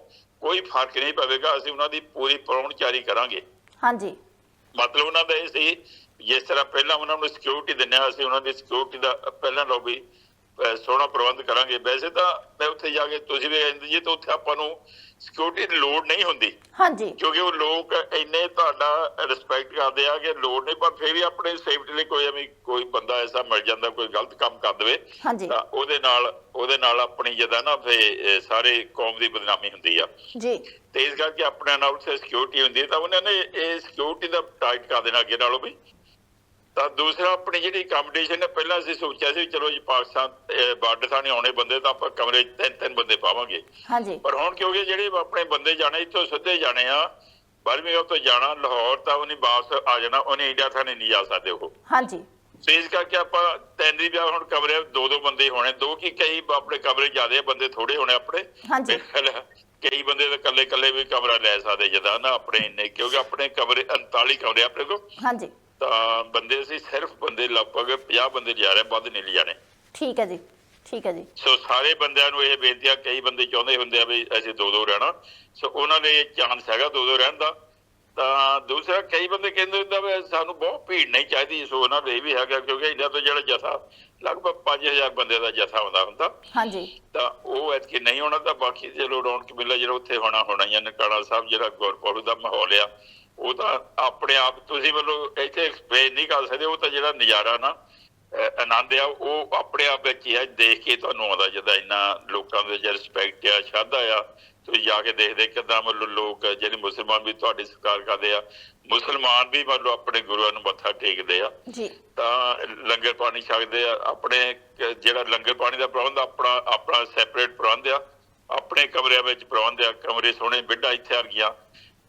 Speaker 3: ਕੋਈ ਫ਼ਰਕ ਨਹੀਂ ਪਵੇਗਾ ਅਸੀਂ ਉਹਨਾਂ ਦੀ ਪੂਰੀ ਪਰੌਣਚਾਰੀ ਕਰਾਂਗੇ।
Speaker 1: ਹਾਂਜੀ।
Speaker 3: ਮਤਲਬ ਉਹਨਾਂ ਦਾ ਇਹ ਸੀ ਜਿਸ ਤਰ੍ਹਾਂ ਪਹਿਲਾਂ ਉਹਨਾਂ ਨੂੰ ਸਿਕਿਉਰਿਟੀ ਹਾਂ ਅਸੀਂ ਉਹਨਾਂ ਦੀ ਸਿਕਿਉਰਿਟੀ ਦਾ ਪਹਿਲਾਂ ਲੋ ਵੀ ਸੋਹਣਾ ਪ੍ਰਬੰਧ ਕਰਾਂਗੇ। ਵੈਸੇ ਤਾਂ ਮੈਂ ਉੱਥੇ ਜਾ ਕੇ ਤੁਸੀਂ ਵੀ ਕਹਿੰਦੇ ਜੀ ਤਾਂ ਉੱਥੇ ਆਪਾਂ ਨੂੰ ਸਿਕਿਉਰਿਟੀ ਦੀ ਲੋੜ ਨਹੀਂ ਹੁੰਦੀ।
Speaker 1: ਹਾਂਜੀ।
Speaker 3: ਕਿਉਂਕਿ ਉਹ ਲੋਕ ਇੰਨੇ ਤੁਹਾਡਾ ਰਿਸਪੈਕਟ ਕਰਦੇ ਆ ਕਿ ਲੋੜ ਨਹੀਂ ਪਰ ਫਿਰ ਵੀ ਆਪਣੇ ਸੇਫਟੀ ਲਈ ਕੋਈ ਐਵੇਂ ਕੋਈ ਬੰਦਾ ਐਸਾ ਮਿਲ ਜਾਂਦਾ ਕੋਈ ਗਲਤ ਕੰਮ ਕਰ ਦੇਵੇ
Speaker 1: ਹਾਂਜੀ।
Speaker 3: ਤਾਂ ਉਹਦੇ ਨਾਲ ਉਹਦੇ ਨਾਲ ਆਪਣੀ ਜਦਾ ਨਾ ਫੇ ਸਾਰੇ ਕੌਮ ਦੀ ਬਦਨਾਮੀ ਹੁੰਦੀ ਆ।
Speaker 1: ਜੀ।
Speaker 3: ਤੇ ਇਸ ਕਰਕੇ ਆਪਣੇ ਨਾਲ ਉੱਥੇ ਸਿਕਿਉਰਿਟੀ ਹੁੰਦੀ ਤਾਂ ਉਹਨਾਂ ਨੇ ਇਹ ਸਿਕਿਉਰਿਟੀ ਦਾ ਟਾਈਟ ਕਰ ਦੇਣਾ ਅੱਗੇ ਨਾਲੋਂ ਵੀ। ਤਾਂ ਦੂਸਰਾ ਆਪਣੀ ਜਿਹੜੀ ਕੰਪੀਟੀਸ਼ਨ ਹੈ ਪਹਿਲਾਂ ਅਸੀਂ ਸੋਚਿਆ ਸੀ ਚਲੋ ਜੀ ਪਾਕਿਸਤਾਨ ਬਾਰਡਰ ਥਾਣੇ ਆਉਣੇ ਬੰਦੇ ਤਾਂ ਆਪਾਂ ਕਮਰੇ 'ਚ ਤਿੰਨ ਤਿੰਨ ਬੰਦੇ ਪਾਵਾਂਗੇ।
Speaker 1: ਹਾਂਜੀ।
Speaker 3: ਪਰ ਹੁਣ ਕਿਉਂਕਿ ਜਿਹੜੇ ਆਪਣੇ ਬੰਦੇ ਜਾਣੇ ਇੱਥੋਂ ਸਿੱਧੇ ਜਾਣੇ ਆ ਬਰਮਿੰਗਮ ਤੋਂ ਜਾਣਾ ਲਾਹੌਰ ਤਾਂ ਉਹਨੇ ਵਾਪਸ ਆ ਜਾਣਾ ਉਹਨੇ ਇੰਡੀਆ ਥਾਣੇ ਨਹੀਂ ਜਾ ਸਕਦੇ ਉਹ।
Speaker 1: ਹਾਂਜੀ।
Speaker 3: ਸੋ ਇਸ ਕਰਕੇ ਆਪਾਂ ਤਿੰਨ ਦੀ ਵਿਆਹ ਹੁਣ ਕਮਰੇ ਦੋ ਦੋ ਬੰਦੇ ਹੋਣੇ ਦੋ ਕੀ ਕਈ ਆਪਣੇ ਕਮਰੇ ਜ਼ਿਆਦੇ ਬੰਦੇ ਥੋੜੇ ਹੋਣੇ ਆਪਣੇ।
Speaker 1: ਹਾਂਜੀ।
Speaker 3: ਕਈ ਬੰਦੇ ਤਾਂ ਇਕੱਲੇ ਇਕੱਲੇ ਵੀ ਕਮਰਾ ਲੈ ਸਕਦੇ ਜਦਾਂ ਨਾ ਆਪਣੇ ਇੰਨੇ ਕਿਉਂਕਿ ਆਪਣੇ ਕਮਰੇ 39 ਕਮਰੇ ਆਪਣੇ ਕੋਲ।
Speaker 1: ਹਾਂਜੀ।
Speaker 3: ਤਾਂ ਬੰਦੇ ਅਸੀਂ ਸਿਰਫ ਬੰਦੇ ਲਗਭਗ 50 ਬੰਦੇ ਜਾ ਰਹੇ ਵੱਧ ਨਹੀਂ ਲਿਜਾਣੇ
Speaker 1: ਠੀਕ ਹੈ ਜੀ ਠੀਕ ਹੈ ਜੀ।
Speaker 3: ਸੋ ਸਾਰੇ ਬੰਦਿਆਂ ਨੂੰ ਇਹ ਬੇਨਤੀ ਆ ਕਈ ਬੰਦੇ ਚਾਹੁੰਦੇ ਹੁੰਦੇ ਆ ਵੀ ਅਸੀਂ ਦੋ ਦੋ ਰਹਿਣਾ। ਸੋ ਉਹਨਾਂ ਲਈ ਚਾਂਸ ਹੈਗਾ ਦੋ ਦੋ ਰਹਿਣ ਦਾ। ਤਾਂ ਦੂਸਰਾ ਕਈ ਬੰਦੇ ਕਹਿੰਦੇ ਹੁੰਦਾ ਵੀ ਸਾਨੂੰ ਬਹੁਤ ਭੀੜ ਨਹੀਂ ਚਾਹੀਦੀ ਸੋ ਉਹਨਾਂ ਲਈ ਵੀ ਹੈਗਾ ਕਿਉਂਕਿ ਇਹਨਾਂ ਤੋਂ ਜਿਹੜਾ ਜਥਾ ਲਗਭਗ 5000 ਬੰਦੇ ਦਾ ਜਥਾ ਹੁੰਦਾ ਹੁੰਦਾ।
Speaker 1: ਹਾਂਜੀ।
Speaker 3: ਤਾਂ ਉਹ ਐਤਕੀ ਨਹੀਂ ਹੋਣਾ ਤਾਂ ਬਾਕੀ ਚਲੋ ਰੌਣਕ ਮੇਲਾ ਜਿਹੜਾ ਉੱਥੇ ਹੋਣਾ ਹੋਣਾ ਆ ਨਨਕਾਣਾ ਸਾਹਿਬ ਜਿਹੜਾ ਗੁਰਪੁਰਬ ਦਾ ਮਾਹੌਲ ਆ ਉਹ ਤਾਂ ਆਪਣੇ ਆਪ ਤੁਸੀਂ ਮਤਲਬ ਇੱਥੇ ਐਕਸਪਲੇਨ ਨਹੀਂ ਕਰ ਸਕਦੇ ਉਹ ਤਾਂ ਜਿਹੜਾ ਨਜ਼ਾਰਾ ਨਾ ਆਨੰਦ ਆ ਉਹ ਆਪਣੇ ਆਪ ਵਿੱਚ ਹੀ ਦੇਖ ਕੇ ਤੁਹਾਨੂੰ ਆਉਂਦਾ ਜਦੋਂ ਇੰਨਾ ਲੋਕਾਂ ਦੇ ਵਿੱਚ ਰਿਸਪੈਕਟ ਆ ਸ਼ਰਧਾ ਆ ਤੁਸੀਂ ਜਾ ਕੇ ਦੇਖਦੇ ਕਿਦਾਂ ਮਤਲਬ ਲੋਕ ਜਿਹੜੇ ਮੁਸਲਮਾਨ ਵੀ ਤੁਹਾਡੀ ਸਤਿਕਾਰ ਕਰਦੇ ਆ ਮੁਸਲਮਾਨ ਵੀ ਮਤਲਬ ਆਪਣੇ ਗੁਰੂਆਂ ਨੂੰ ਮੱਥਾ ਟੇਕਦੇ ਆ।
Speaker 1: ਜੀ।
Speaker 3: ਤਾਂ ਲੰਗਰ ਪਾਣੀ ਛਕਦੇ ਆ ਆਪਣੇ ਜਿਹੜਾ ਲੰਗਰ ਪਾਣੀ ਦਾ ਪ੍ਰਬੰਧ ਆਪਣਾ ਆਪਣਾ ਸੈਪਰੇਟ ਪ੍ਰਬੰਧ ਆ ਆਪਣੇ ਕਮਰਿਆਂ ਵਿੱਚ ਪ੍ਰਬੰਧ ਆ ਕਮਰੇ ਸੋਹਣੇ ਬਿੱਡਾ ਇੱਥੇ ਆ ਗਿਆ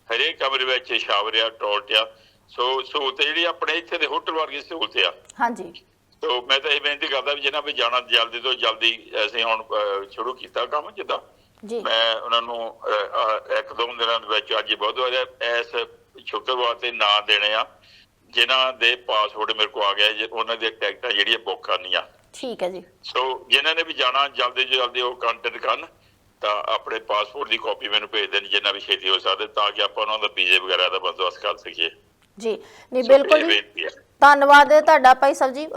Speaker 3: ਹਰੇਕ ਕਮਰੇ ਵਿੱਚ ਸ਼ਾਵਰ ਆ ਟੋਇਲਟ ਆ। ਸੋ ਸਹੂਲਤ ਜਿਹੜੀ ਆਪਣੇ ਇੱਥੇ ਦੇ ਹੋਟਲ ਵਰਗੀ ਸਹੂਲਤ ਆ।
Speaker 1: ਹਾਂਜੀ।
Speaker 3: ਤੋ ਮੈਂ ਤਾਂ ਇਹ ਬੇਨਤੀ ਕਰਦਾ ਵੀ ਜਿਹਨਾਂ ਵੀ ਜਾਣਾ ਜਲਦੀ ਤੋਂ ਜਲਦੀ ਅਸੀਂ ਹੁਣ ਸ਼ੁਰੂ ਕੀਤਾ ਕੰਮ ਜਿੱਦਾਂ।
Speaker 1: ਜੀ।
Speaker 3: ਮੈਂ ਉਹਨਾਂ ਨੂੰ ਇੱਕ ਦੋ ਦਿਨਾਂ ਦੇ ਵਿੱਚ ਅੱਜ ਬਹੁਤ ਵਾਰ ਇਸ ਸ਼ੁੱਕਰਵਾਰ ਤੇ ਨਾਂ ਦੇਣੇ ਆ। ਜਿਨ੍ਹਾਂ ਦੇ ਪਾਸਪੋਰਟ ਮੇਰੇ ਕੋਲ ਆ ਗਿਆ ਜੇ ਉਹਨਾਂ ਦੀਆਂ ਟਿਕਟਾਂ ਜਿਹੜੀਆਂ ਬੁੱਕ ਕਰਨੀਆਂ।
Speaker 1: ਠੀਕ ਹੈ ਜੀ।
Speaker 3: ਸੋ ਜਿਨ੍ਹਾਂ ਨੇ ਵੀ ਜਾਣਾ ਜਲਦੀ ਤੋਂ ਜਲਦੀ ਉਹ ਕੰਟੈਕਟ ਕਰਨ। ਤਾਂ ਆਪਣੇ ਪਾਸਪੋਰਟ ਦੀ ਕਾਪੀ ਮੈਨੂੰ ਭੇਜ ਦੇਣ ਜਿੰਨਾ ਵੀ ਛੇਤੀ ਹੋ ਸਕਦਾ ਤਾਂ ਕਿ ਆਪਾਂ ਉਹਨਾਂ ਦਾ ਵੀਜ਼ੇ ਵਗੈਰਾ ਦਾ ਬੰਦੋਬਸਤ ਕਰ ਸਕੀਏ।
Speaker 1: ਜੀ। ਨਹੀਂ ਬਿਲਕੁਲ ਜੀ। ਧੰਨਵਾਦ ਤੁਹਾਡਾ ਭਾਈ ਸਾਹਿਬ ਜੀ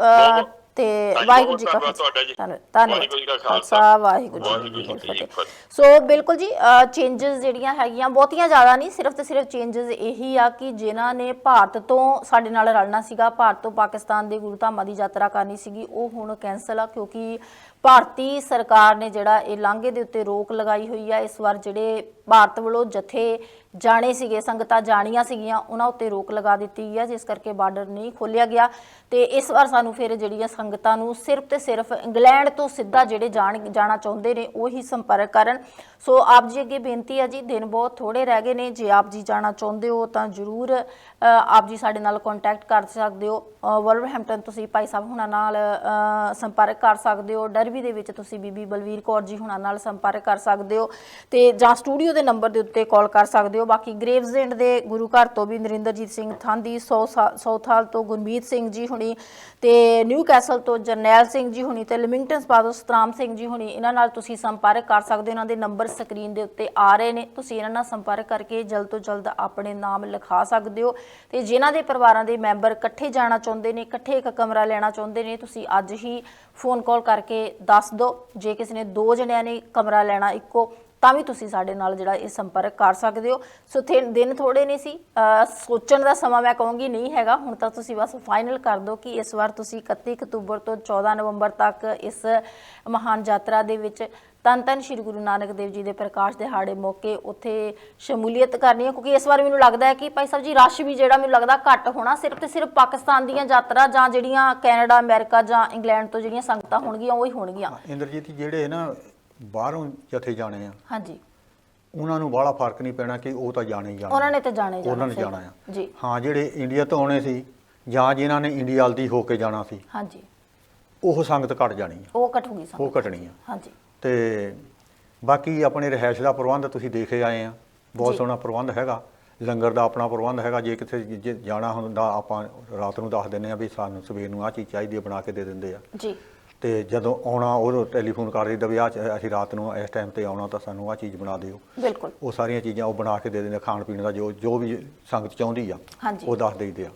Speaker 1: ਤੇ ਵਾਹਿਗੁਰੂ ਜੀ ਕਾ
Speaker 3: ਧੰਨਵਾਦ ਜੀ।
Speaker 1: ਧੰਨਵਾਦ।
Speaker 3: ਵਾਹਿਗੁਰੂ ਜੀ ਕਾ
Speaker 1: ਖਾਲਸਾ।
Speaker 3: ਖਾਲਸਾ,
Speaker 1: ਵਾਹਿਗੁਰੂ ਜੀ
Speaker 3: ਵਾਹਿਗੁਰੂ
Speaker 1: ਕੀ
Speaker 3: ਜੀ ਕੀ
Speaker 1: ਫਤਿਹ।
Speaker 3: ਫਤਿਹ।
Speaker 1: ਸੋ ਬਿਲਕੁਲ ਜੀ ਚੇਂਜਸ ਜਿਹੜੀਆਂ ਹੈਗੀਆਂ ਬਹੁਤੀਆਂ ਜ਼ਿਆਦਾ ਨਹੀਂ ਸਿਰਫ ਤੇ ਸਿਰਫ ਚੇਂਜਸ ਇਹੀ ਆ ਕਿ ਜਿਨ੍ਹਾਂ ਨੇ ਭਾਰਤ ਤੋਂ ਸਾਡੇ ਨਾਲ ਰਲਣਾ ਸੀਗਾ ਭਾਰਤ ਤੋਂ ਪਾਕਿਸਤਾਨ ਦੇ ਗੁਰੂ ਧਾਮਾਂ ਦੀ ਯਾਤਰਾ ਕਰਨੀ ਸੀਗੀ ਉਹ ਹੁਣ ਕੈਨਸਲ ਆ ਕਿਉਂਕਿ ਭਾਰਤੀ ਸਰਕਾਰ ਨੇ ਜਿਹੜਾ ਇਹ ਲਾਂਘੇ ਦੇ ਉੱਤੇ ਰੋਕ ਲਗਾਈ ਹੋਈ ਆ, ਇਸ ਵਾਰ ਜਿਹੜੇ ਭਾਰਤ ਵੱਲੋਂ ਜਥੇ ਜਾਣੇ ਸੀਗੇ, ਸੰਗਤਾਂ ਜਾਣੀਆਂ ਸੀਗੀਆਂ, ਉਹਨਾਂ ਉੱਤੇ ਰੋਕ ਲਗਾ ਦਿੱਤੀ ਗਈ ਆ ਜਿਸ ਕਰਕੇ ਬਾਰਡਰ ਨਹੀਂ ਖੋਲਿਆ ਗਿਆ। ਤੇ ਇਸ ਵਾਰ ਸਾਨੂੰ ਫਿਰ ਜਿਹੜੀਆਂ ਸੰਗਤਾਂ ਨੂੰ ਸਿਰਫ ਤੇ ਸਿਰਫ ਇੰਗਲੈਂਡ ਤੋਂ ਸਿੱਧਾ ਜਿਹੜੇ ਜਾਣ, ਜਾਣਾ ਚਾਹੁੰਦੇ ਨੇ, ਉਹੀ ਸੰਪਰਕ ਕਰਨ। ਸੋ ਆਪ ਜੀ ਅੱਗੇ ਬੇਨਤੀ ਹੈ ਜੀ, ਦਿਨ ਬਹੁਤ ਥੋੜੇ ਰਹਿ ਗਏ ਨੇ, ਜੇ ਆਪ ਜੀ ਜਾਣਾ ਚਾਹੁੰਦੇ ਹੋ ਤਾਂ ਜਰੂਰ ਆਪ ਜੀ ਸਾਡੇ ਨਾਲ ਕੰਟੈਕਟ ਕਰ ਸਕਦੇ ਹੋ। ਵਰਵਰਹੈਂਪਟਨ ਤੁਸੀਂ ਭਾਈ ਸਾਹਿਬ ਹੁਣਾਂ ਨਾਲ ਸੰਪਰਕ ਕਰ ਸਕਦੇ ਹੋ। ਡਰਬੀ ਦੇ ਵਿੱਚ ਤੁਸੀਂ ਬੀਬੀ ਬਲਵੀਰ ਕੌਰ ਜੀ ਹੁਣਾਂ ਨਾਲ ਸੰਪਰਕ ਕਰ ਸਕਦੇ ਹੋ। ਤੇ ਜਾਂ ਸਟੂਡੀਓ ਦੇ ਨੰਬਰ ਦੇ ਉੱਤੇ ਕਾਲ ਕਰ ਸਕਦੇ ਹੋ। ਬਾਕੀ ਗ੍ਰੇਵਜ਼ੈਂਡ ਦੇ ਗੁਰੂ ਘਰ ਤੋਂ ਵੀ ਨਰਿੰਦਰਜੀਤ ਸਿੰਘ ਥਾਂਦੀ ਸੌ ਸਾ- ਸੌਥਾਲ ਤੋਂ ਗੁਰਮੀਤ ਸਿੰਘ ਜੀ ਹੁਣੀ ਤੇ ਨਿਊ ਕੈਸਲ ਤੋਂ ਜਰਨੈਲ ਸਿੰਘ ਜੀ ਹੁਣੀ ਤੇ ਲਿਮਿੰਗਟਨ ਸਪਾ ਤੋਂ ਸਤਰਾਮ ਸਿੰਘ ਜੀ ਹੁਣੀ, ਇਹਨਾਂ ਨਾਲ ਤੁਸੀਂ ਸੰਪਰਕ ਕਰ ਸਕਦੇ ਹੋ। ਇਹਨਾਂ ਦੇ ਨੰਬਰ ਸਕਰੀਨ ਦੇ ਉੱਤੇ ਆ ਰਹੇ ਨੇ। ਤੁਸੀਂ ਇਹਨਾਂ ਨਾਲ ਸੰਪਰਕ ਕਰਕੇ ਜਲਦ ਤੋਂ ਜਲਦ ਆਪਣੇ ਨਾਮ ਲਿਖਾ ਸਕਦੇ ਹੋ। ਤੇ ਜਿਨ੍ਹਾਂ ਦੇ ਪਰਿਵਾਰਾਂ ਦੇ ਮੈਂਬਰ ਇਕੱਠੇ ਜਾਣਾ ਚਾਹੁੰਦੇ ਨੇ, ਇਕੱਠੇ ਇੱਕ ਕਮਰਾ ਲੈਣਾ ਚਾਹੁੰਦੇ ਨੇ, ਤੁਸੀਂ ਅੱਜ ਹੀ ਫੋਨ ਕਾਲ ਕਰਕੇ ਦੱਸ ਦਿਓ। ਜੇ ਕਿਸੇ ਨੇ ਦੋ ਜਣਿਆਂ ਨੇ ਕਮਰਾ ਲੈਣਾ, ਇੱਕੋ ਤਾਂ ਵੀ ਤੁਸੀਂ ਸਾਡੇ ਨਾਲ ਜਿਹੜਾ ਇਹ ਸੰਪਰਕ ਕਰ ਸਕਦੇ ਹੋ। ਸੋ ਥੇ ਦਿਨ ਥੋੜੇ ਨੇ ਸੀ। ਸੋਚਣ ਦਾ ਸਮਾਂ ਮੈਂ ਕਹੂੰਗੀ ਨਹੀਂ ਹੈਗਾ। ਹੁਣ ਤਾਂ ਤੁਸੀਂ ਬਸ ਫਾਈਨਲ ਕਰ ਦਿਓ ਕਿ ਇਸ ਵਾਰ ਤੁਸੀਂ 31 ਅਕਤੂਬਰ ਤੋਂ 14 ਨਵੰਬਰ ਤੱਕ ਇਸ ਮਹਾਨ ਯਾਤਰਾ ਦੇ ਵਿੱਚ ਤਨ ਤਨ ਸ੍ਰੀ ਗੁਰੂ ਨਾਨਕ ਦੇਵ ਜੀ ਦੇ ਪ੍ਰਕਾਸ਼ ਦਿਹਾੜੇ ਮੌਕੇ ਉੱਥੇ ਸ਼ਮੂਲੀਅਤ ਕਰਨੀ ਹੈ। ਕਿਉਂਕਿ ਇਸ ਵਾਰ ਮੈਨੂੰ ਲੱਗਦਾ ਹੈ ਕਿ ਭਾਈ ਸਾਹਿਬ ਜੀ, ਰਸ਼ ਵੀ ਜਿਹੜਾ ਮੈਨੂੰ ਲੱਗਦਾ ਘੱਟ ਹੋਣਾ। ਸਿਰਫ ਤੇ ਸਿਰਫ ਪਾਕਿਸਤਾਨ ਦੀਆਂ ਯਾਤਰਾ ਜਾਂ ਜਿਹੜੀਆਂ ਕੈਨੇਡਾ, ਅਮਰੀਕਾ ਜਾਂ ਇੰਗਲੈਂਡ ਤੋਂ ਜਿਹੜੀਆਂ ਸੰਗਤਾਂ ਹੋਣਗੀਆਂ, ਉਹ ਹੀ ਹੋਣਗੀਆਂ।
Speaker 2: ਇੰਦਰਜੀਤ ਜਿਹੜੇ ਨਾ ਬਾਹਰੋਂ ਜਥੇ ਜਾਣੇ ਆ।
Speaker 1: ਹਾਂਜੀ।
Speaker 2: ਉਹਨਾਂ ਨੂੰ ਬਾਹਲਾ ਫ਼ਰਕ ਨਹੀਂ ਪੈਣਾ ਕਿ ਉਹ ਤਾਂ ਜਾਣੇ ਜਾਣੇ
Speaker 1: ਉਹਨਾਂ ਨੇ ਤੇ ਜਾਣੇ ਜਾਣਾ
Speaker 2: ਉਹਨਾਂ ਨੇ ਜਾਣਾ ਆ।
Speaker 1: ਜੀ।
Speaker 2: ਹਾਂ ਜਿਹੜੇ ਇੰਡੀਆ ਤੋਂ ਆਉਣੇ ਸੀ ਜਾਂ ਜਿਨ੍ਹਾਂ ਨੇ ਇੰਡੀਆ ਦੀ ਹੋ ਕੇ ਜਾਣਾ ਸੀ
Speaker 1: ਹਾਂਜੀ।
Speaker 2: ਉਹ ਸੰਗਤ ਘਟ ਜਾਣੀ
Speaker 1: ਉਹ
Speaker 2: ਘਟੂਗੀ
Speaker 1: ਸੰਗਤ।
Speaker 2: ਉਹ ਘਟਣੀ ਆ।
Speaker 1: ਹਾਂਜੀ।
Speaker 2: ਤੇ ਬਾਕੀ ਆਪਣੇ ਰਹਿائش ਦਾ ਪ੍ਰਬੰਧ ਤੁਸੀਂ ਦੇਖੇ ਆਏ ਆ। ਬਹੁਤ ਸੋਹਣਾ ਪ੍ਰਬੰਧ ਹੈਗਾ। ਲੰਗਰ ਦਾ ਆਪਣਾ ਪ੍ਰਬੰਧ ਹੈਗਾ। ਜੇ ਕਿਤੇ ਜਾਣਾ ਹੁੰਦਾ ਆਪਾਂ ਰਾਤ ਨੂੰ ਦੱਸ ਦਿੰਨੇ ਆ ਵੀ ਸਾਨੂੰ ਸਵੇਰ ਨੂੰ ਆ ਚੀਜ਼ ਚਾਹੀਦੀ ਬਣਾ ਕੇ ਦੇ ਦਿੰਦੇ ਆ।
Speaker 1: ਜੀ।
Speaker 2: ਤੇ ਜਦੋਂ ਆਉਣਾ ਉਹ ਟੈਲੀਫੋਨ ਕਰ ਦਿੰਦਾ ਵੀ ਚ- ਅਸੀਂ ਰਾਤ ਨੂੰ ਇਸ ਟਾਈਮ ਤੇ ਆਉਣਾ ਤਾਂ ਸਾਨੂੰ ਆਹ ਚੀਜ਼ ਬਣਾ ਦਿਓ
Speaker 1: ਬਿਲਕੁਲ
Speaker 2: ਉਹ ਸਾਰੀਆਂ ਚੀਜ਼ਾਂ ਉਹ ਬਣਾ ਕੇ ਦੇ ਦਿੰਦੇ ਆ, ਖਾਣ ਪੀਣ ਦਾ ਜੋ ਜੋ ਵੀ ਸੰਗਤ ਚਾਹੁੰਦੀ ਆ
Speaker 1: ਹਾਂਜੀ।
Speaker 2: ਉਹ ਦੱਸ ਦੇਈਦੇ ਆ